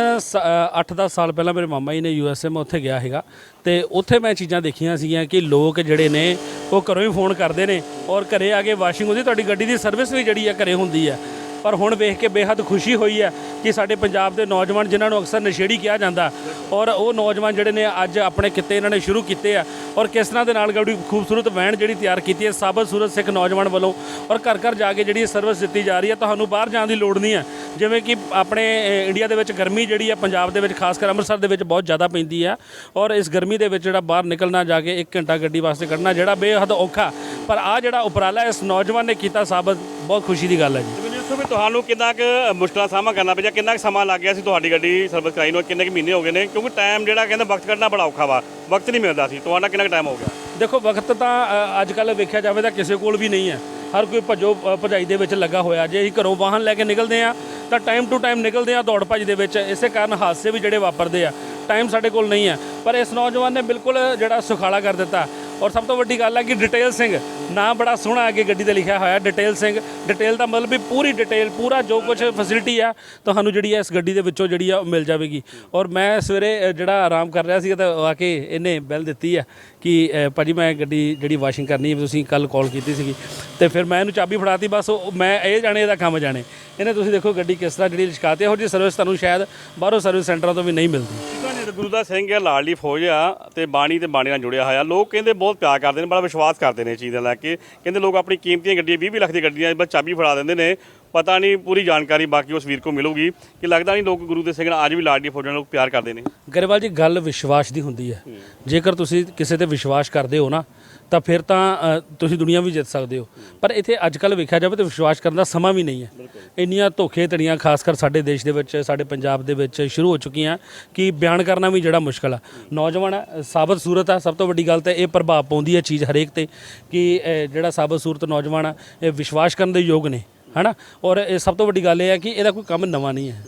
8-10 ਸਾਲ ਪਹਿਲਾਂ ਮੇਰੇ ਮਾਮਾ ਜੀ ਨੇ ਯੂਐਸਏ ਮੈਂ ਉੱਥੇ ਗਿਆ ਹੈਗਾ ਤੇ ਉੱਥੇ ਮੈਂ ਚੀਜ਼ਾਂ ਦੇਖੀਆਂ ਸੀਗੀਆਂ ਕਿ ਲੋਕ ਜਿਹੜੇ ਨੇ ਉਹ ਘਰੋਂ ਹੀ ਫੋਨ ਕਰਦੇ ਨੇ। ਔਰ ਘਰੇ ਆ ਕੇ ਵਾਸ਼ਿੰਗ ਹੁੰਦੀ ਤੁਹਾਡੀ ਗੱਡੀ ਦੀ ਸਰਵਿਸ ਵੀ ਜਿਹੜੀ ਆ ਘਰੇ ਹੁੰਦੀ ਆ। ਪਰ ਹੁਣ ਵੇਖ ਕੇ ਬੇਹੱਦ ਖੁਸ਼ੀ ਹੋਈ ਹੈ ਕਿ ਸਾਡੇ ਪੰਜਾਬ ਦੇ ਨੌਜਵਾਨ ਜਿਨ੍ਹਾਂ ਨੂੰ ਅਕਸਰ ਨਸ਼ੇੜੀ ਕਿਹਾ ਜਾਂਦਾ ਔਰ ਉਹ ਨੌਜਵਾਨ ਜਿਹੜੇ ਨੇ ਅੱਜ ਆਪਣੇ ਕਿੱਤੇ ਇਹਨਾਂ ਨੇ ਸ਼ੁਰੂ ਕੀਤੇ ਆ ਔਰ ਕਿਸ ਤਰ੍ਹਾਂ ਦੇ ਨਾਲ ਗੜੀ ਖੂਬਸੂਰਤ ਵੈਨ ਜਿਹੜੀ ਤਿਆਰ ਕੀਤੀ ਹੈ, ਸਾਬਤ ਸੂਰਤ ਸਿੱਖ ਨੌਜਵਾਨ ਵੱਲੋਂ ਔਰ ਘਰ ਘਰ ਜਾ ਕੇ ਜਿਹੜੀ ਸਰਵਿਸ ਦਿੱਤੀ ਜਾ ਰਹੀ ਹੈ, ਤੁਹਾਨੂੰ ਬਾਹਰ ਜਾਣ ਦੀ ਲੋੜ ਨਹੀਂ ਹੈ। ਜਿਵੇਂ ਕਿ ਆਪਣੇ ਇੰਡੀਆ ਦੇ ਵਿੱਚ ਗਰਮੀ ਜਿਹੜੀ ਹੈ ਪੰਜਾਬ ਦੇ ਵਿੱਚ ਖਾਸ ਕਰ ਅੰਮ੍ਰਿਤਸਰ ਦੇ ਵਿੱਚ ਬਹੁਤ ਜ਼ਿਆਦਾ ਪੈਂਦੀ ਹੈ ਔਰ ਇਸ ਗਰਮੀ ਦੇ ਵਿੱਚ ਜਿਹੜਾ ਬਾਹਰ ਨਿਕਲਣਾ, ਜਾ ਕੇ 1 ਘੰਟਾ ਗੱਡੀ ਵਾਸਤੇ ਕੱਢਣਾ ਜਿਹੜਾ ਬੇਹੱਦ ਔਖਾ। ਪਰ ਆ ਜਿਹੜਾ ਉਪਰਾਲਾ ਇਸ ਨੌਜਵਾਨ ਨੇ ਕੀਤਾ, ਸਾਬਤ, ਬਹੁਤ ਖੁਸ਼ੀ ਦੀ ਗੱਲ ਹੈ ਜੀ। ਦੱਸੋ ਵੀ ਤੁਹਾਨੂੰ ਕਿੰਨਾ ਕੁ ਮੁਸ਼ਕਲਾਂ ਦਾ ਸਾਹਮਣਾ ਕਰਨਾ ਪਿਆ ਕਿੰਨਾ ਕੁ ਸਮਾਂ ਲੱਗ ਗਿਆ ਸੀ ਤੁਹਾਡੀ ਗੱਡੀ ਸਰਵਿਸ ਕਰਾਈ ਨੂੰ ਕਿੰਨੇ ਕੁ ਮਹੀਨੇ ਹੋ ਗਏ ਨੇ? ਕਿਉਂਕਿ ਟਾਈਮ ਜਿਹੜਾ ਕਹਿੰਦੇ ਵਕਤ ਕੱਢਣਾ ਬੜਾ ਔਖਾ ਵਾ ਵਕਤ ਨਹੀਂ ਮਿਲਦਾ ਸੀ। ਤੁਹਾਡਾ ਕਿੰਨਾ ਕੁ ਟਾਈਮ ਹੋ ਗਿਆ? ਦੇਖੋ ਵਕਤ ਤਾਂ ਅ, ਅੱਜ ਕੱਲ ਵੇਖਿਆ ਜਾਵੇ ਤਾਂ ਕਿਸੇ ਕੋਲ ਵੀ ਨਹੀਂ ਹੈ। ਹਰ ਕੋਈ ਭੱਜੋ ਅ, ਭਜਾਈ ਦੇ ਵਿੱਚ ਲੱਗਾ ਹੋਇਆ। ਜੇ ਅਸੀਂ ਘਰੋਂ ਵਾਹਨ ਲੈ ਕੇ ਨਿਕਲਦੇ ਆ ਤਾਂ ਟਾਈਮ ਟੂ ਟਾਈਮ ਨਿਕਲਦੇ ਆ ਦੌੜ ਭੱਜ ਦੇ ਵਿੱਚ। ਇਸੇ ਕਾਰਨ ਹਾਦਸੇ ਵੀ ਜਿਹੜੇ ਵਾਪਰਦੇ ਆ। ਟਾਈਮ ਸਾਡੇ ਕੋਲ ਨਹੀਂ ਹੈ। ਪਰ ਇਸ ਨੌਜਵਾਨ ਨੇ ਬਿਲਕੁਲ ਜਿਹੜਾ ਸੁਖਾਲਾ ਕਰ ਦਿੱਤਾ। ਔਰ ਸਭ ਤੋਂ ਵੱਡੀ ਗੱਲ ਹੈ ਕਿ ਡਿਟੇਲ ਸਿੰਘ ਨਾਂ ਬੜਾ ਸੋਹਣਾ ਅੱਗੇ ਗੱਡੀ ਤੇ ਲਿਖਿਆ ਹੋਇਆ ਡਿਟੇਲ ਸਿੰਘ। ਡਿਟੇਲ ਦਾ ਮਤਲਬ ਵੀ ਪੂਰੀ ਡਿਟੇਲ ਪੂਰਾ ਜੋ ਕੁਝ ਫੈਸਿਲਿਟੀ ਆ ਤੁਹਾਨੂੰ ਜਿਹੜੀ ਹੈ ਇਸ ਗੱਡੀ ਦੇ ਵਿੱਚੋਂ ਜਿਹੜੀ ਆ ਉਹ ਮਿਲ ਜਾਵੇਗੀ। ਔਰ ਮੈਂ ਸਵੇਰੇ ਜਿਹੜਾ ਆਰਾਮ ਕਰ ਰਿਹਾ ਸੀ ਤਾਂ ਆ ਕੇ ਇਹਨੇ ਬੈਲ ਦਿੱਤੀ ਆ ਕਿ ਅ, ਭਾਜੀ ਮੈਂ ਗੱਡੀ ਜਿਹੜੀ ਵਾਸ਼ਿੰਗ ਕਰਨੀ ਹੈ ਤੁਸੀਂ ਕੱਲ ਕਾਲ ਕੀਤੀ ਸੀਗੀ। ਤੇ ਫਿਰ ਮੈਂ ਇਹਨੂੰ ਚਾਬੀ ਫੜਾਤੀ ਬਸ ਉਹ- ਮੈਂ ਇਹ ਜਾਣੇ ਇਹਦਾ ਕੰਮ ਜਾਣੇ। ਇਹਨੇ ਤੁਸੀਂ ਦੇਖੋ ਗੱਡੀ ਕਿਸ ਤਰ੍ਹਾਂ ਜਿਹੜੀ ਲਿਸ਼ਕਾਤੀ ਇਹੋ ਜੀ ਸਰਵਿਸ ਤੁਹਾਨੂੰ ਸ਼ਾਇਦ ਬਾਹਰੋਂ ਸਰਵਿਸ ਸੈਂਟਰਾਂ ਤੋਂ ਵੀ ਨਹੀਂ ਮਿਲਦੀ। ਗੁਰੂ ਦਾ ਸਿੰਘ ਹੈ ਲਾਡਲੀ ਫੌਜ ਆ ਤੇ ਬਾਣੀ ਤੇ ਬਾਣੀ ਨਾਲ ਜੁੜਿਆ ਹੋਇਆ। ਲੋਕ ਕਹਿੰਦੇ ਬਹੁਤ ਪਿਆਰ ਕਰਦੇ ਨੇ, ਬੜਾ ਵਿਸ਼ਵਾਸ ਕਰਦੇ ਨੇ ਇਹ ਚੀਜ਼ ਦਾ ਲੈ ਕੇ। ਕਹਿੰਦੇ ਲੋਕ ਆਪਣੀ ਕੀਮਤੀਆਂ ਗੱਡੀਆਂ 20 20 ਲੱਖ ਦੀਆਂ ਗੱਡੀਆਂ, ਬਸ ਚਾਬੀ ਫੜਾ ਦਿੰਦੇ ਨੇ। ਪਤਾ ਨਹੀਂ ਪੂਰੀ ਜਾਣਕਾਰੀ ਬਾਕੀ ਉਸ ਵੀਰ ਕੋ ਮਿਲੂਗੀ ਕਿ ਲੱਗਦਾ ਨਹੀਂ ਲੋਕ ਗੁਰੂ ਦੇ ਸਿੰਘ ਨਾਲ ਅੱਜ ਵੀ ਲਾਡਲੀ ਫੌਜਾਂ ਨੂੰ ਪਿਆਰ ਕਰਦੇ ਨੇ। ਗਰੇਵਾਲ ਜੀ ਗੱਲ ਵਿਸ਼ਵਾਸ ਦੀ ਹੁੰਦੀ ਹੈ। ਜੇਕਰ ਤੁਸੀਂ ਕਿਸੇ ਤੇ ਵਿਸ਼ਵਾਸ ਕਰਦੇ ਹੋ ਨਾ ਤਾਂ ਫਿਰ ਤਾਂ ਤੁਸੀਂ ਦੁਨੀਆ ਵੀ ਜਿੱਤ ਸਕਦੇ ਹੋ। ਪਰ ਇੱਥੇ ਅੱਜ ਕੱਲ ਵੇਖਿਆ ਜਾਵੇ ਤਾਂ ਵਿਸ਼ਵਾਸ ਕਰਨ ਦਾ ਸਮਾਂ ਵੀ ਨਹੀਂ ਹੈ। ਇੰਨੀਆਂ ਧੋਖੇ ਧੜੀਆਂ ਖਾਸ ਕਰ ਸਾਡੇ ਦੇਸ਼ ਦੇ ਵਿੱਚ ਸਾਡੇ ਪੰਜਾਬ ਦੇ ਵਿੱਚ ਸ਼ੁਰੂ ਹੋ ਚੁੱਕੀਆਂ ਕਿ ਬਿਆਨ ਕਰਨਾ ਵੀ ਜਿਹੜਾ ਮੁਸ਼ਕਲ ਆ। ਨੌਜਵਾਨ ਸਾਬਤ ਸੂਰਤ ਆ ਸਭ ਤੋਂ ਵੱਡੀ ਗੱਲ ਤਾਂ ਇਹ ਪ੍ਰਭਾਵ ਪਾਉਂਦੀ ਹੈ ਚੀਜ਼ ਹਰੇਕ ਤੇ ਕਿ ਜਿਹੜਾ ਸਾਬਤ ਸੂਰਤ ਨੌਜਵਾਨ ਆ ਇਹ ਵਿਸ਼ਵਾਸ ਕਰਨ ਦੇ ਯੋਗ ਨੇ। ਹਨਾ? ਔਰ ਇਹ ਸਭ ਤੋਂ ਵੱਡੀ ਗੱਲ ਇਹ ਹੈ ਕਿ ਇਹਦਾ ਕੋਈ ਕੰਮ ਨਵਾਂ ਨਹੀਂ ਹੈ।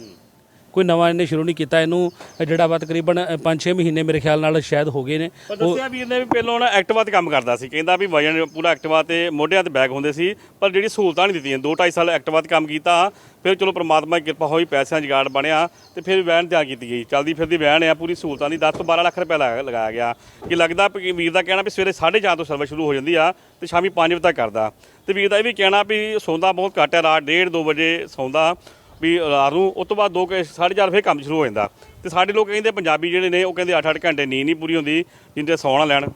ਕੋਈ ਨਵਾਂ ਇਹਨੇ ਸ਼ੁਰੂ ਨਹੀਂ ਕੀਤਾ ਇਹਨੂੰ ਜਿਹੜਾ ਵਾ ਤਕਰੀਬਨ 5-6 ਮਹੀਨੇ ਮੇਰੇ ਖਿਆਲ ਨਾਲ ਸ਼ਾਇਦ ਹੋ ਗਏ ਨੇ। ਪਰ ਦੱਸਿਆ ਵੀਰ ਨੇ ਵੀ ਪਹਿਲਾਂ ਨਾ ਐਕਟਿਵਾ ਤੇ ਕੰਮ ਕਰਦਾ ਸੀ ਕਹਿੰਦਾ ਵੀ ਵਜਨ ਪੂਰਾ ਐਕਟਿਵਾ ਤੇ ਮੋਢਿਆਂ ਤੇ ਬੈਗ ਹੁੰਦੇ ਸੀ ਪਰ ਜਿਹੜੀ ਸਹੂਲਤਾਂ ਨਹੀਂ ਦਿੱਤੀਆਂ। 2-2.5 ਸਾਲ ਐਕਟਿਵਾ ਤੇ ਕੰਮ ਕੀਤਾ ਫਿਰ ਚਲੋ ਪ੍ਰਮਾਤਮਾ ਦੀ ਕਿਰਪਾ ਹੋਈ ਪੈਸਿਆਂ ਦੀ ਜੁਗਾੜ ਬਣਿਆ ਤੇ ਫਿਰ ਵੈਨ ਤਿਆਰ ਕੀਤੀ ਗਈ। ਚਲਦੀ ਫਿਰਦੀ ਵੈਨ ਆ ਪੂਰੀ ਸਹੂਲਤਾਂ ਦੀ 10 ਤੋਂ 12 ਲੱਖ ਰੁਪਏ ਲਗਾ- ਲਗਾਇਆ ਗਿਆ। ਕਿ ਲੱਗਦਾ ਵੀਰ ਦਾ ਕਹਿਣਾ ਵੀ ਸਵੇਰੇ 4:30 ਤੋਂ ਸਰਵਿਸ ਸ਼ੁਰੂ ਹੋ ਜਾਂਦੀ ਆ ਤੇ ਸ਼ਾਮੀ 5 ਵਜੇ ਤੱਕ ਕਰਦਾ। ਤੇ ਵੀਰ ਦਾ ਇਹ ਵੀ ਕਹਿਣਾ ਵੀ ਸੌਂਦਾ ਬਹੁਤ ਘੱਟ ਹੈ ਰਾਤ 1:30 2 ਵਜੇ ਸੌਂਦਾ। ਵੀ ਰਾਤ ਨੂੰ ਉਸ ਤੋਂ ਬਾਅਦ 2 4:30 ਫਿਰ ਕੰਮ ਸ਼ੁਰੂ ਹੋ ਜਾਂਦਾ। ਤੇ ਸਾਡੇ ਲੋਕ ਕਹਿੰਦੇ ਪੰਜਾਬੀ ਜਿਹੜੇ ਨੇ ਉਹ ਕਹਿੰਦੇ 8-8 ਘੰਟੇ ਨੀਂਦ ਨਹੀਂ ਪੂਰੀ ਹੁੰਦੀ ਜਿੰਦੇ ਸੌਣਾ ਲੈਣ।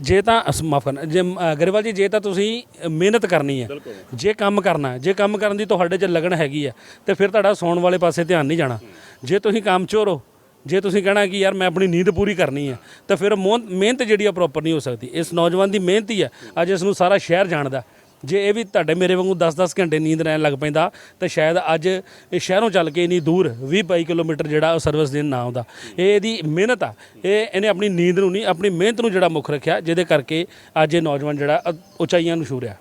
ਜੇ ਤਾਂ ਮਾਫ਼ ਕਰਨਾ ਜੇ ਗਰੇਵਾਲ ਜੀ ਜੇ ਤਾਂ ਤੁਸੀਂ ਮਿਹਨਤ ਕਰਨੀ ਹੈ ਜੇ ਕੰਮ ਕਰਨਾ ਹੈ, ਜੇ ਕੰਮ ਕਰਨ ਦੀ ਤੁਹਾਡੇ 'ਚ ਲਗਨ ਹੈਗੀ ਹੈ ਤੇ ਫਿਰ ਤੁਹਾਡਾ ਸੌਣ ਵਾਲੇ ਪਾਸੇ ਧਿਆਨ ਨਹੀਂ ਜਾਣਾ। ਜੇ ਤੁਸੀਂ ਕੰਮ ਚੋਰ ਹੋ ਜੇ ਤੁਸੀਂ ਕਹਿਣਾ ਕਿ ਯਾਰ ਮੈਂ ਆਪਣੀ ਨੀਂਦ ਪੂਰੀ ਕਰਨੀ ਹੈ ਤਾਂ ਫਿਰ ਮੋਹਨ- ਮਿਹਨਤ ਜਿਹੜੀ ਆ ਪ੍ਰੋਪਰ ਨਹੀਂ ਹੋ ਸਕਦੀ। ਇਸ ਨੌਜਵਾਨ ਦੀ ਮਿਹਨਤ ਹੀ ਹੈ ਅੱਜ ਇਸ ਨੂੰ ਸਾਰਾ ਸ਼ਹਿਰ ਜਾਣਦਾ। ਜੇ ਇਹ ਵੀ ਤੁਹਾਡੇ ਮੇਰੇ ਵਾਂਗੂ 10-10 ਘੰਟੇ ਨੀਂਦ ਲੈਣ ਲੱਗ ਪੈਂਦਾ, ਤਾਂ ਸ਼ਾਇਦ ਅੱਜ ਇਹ ਸ਼ਹਿਰੋਂ ਚੱਲ ਕੇ ਇੰਨੀ ਦੂਰ 20-22 ਕਿਲੋਮੀਟਰ ਜਿਹੜਾ ਉਹ ਸਰਵਿਸ ਦੇਣ ਨਾ ਆਉਂਦਾ। ਇਹ ਇਹਦੀ ਮਿਹਨਤ ਆ। ਇਹ ਇਹਨੇ ਆਪਣੀ ਨੀਂਦ ਨੂੰ ਨਹੀਂ, ਆਪਣੀ ਮਿਹਨਤ ਨੂੰ ਜਿਹੜਾ ਮੁੱਖ ਰੱਖਿਆ, ਜਿਹਦੇ ਕਰਕੇ ਅੱਜ ਇਹ ਨੌਜਵਾਨ ਜਿਹੜਾ ਅ- ਉਚਾਈਆਂ ਨੂੰ ਛੂ ਰਿਹਾ।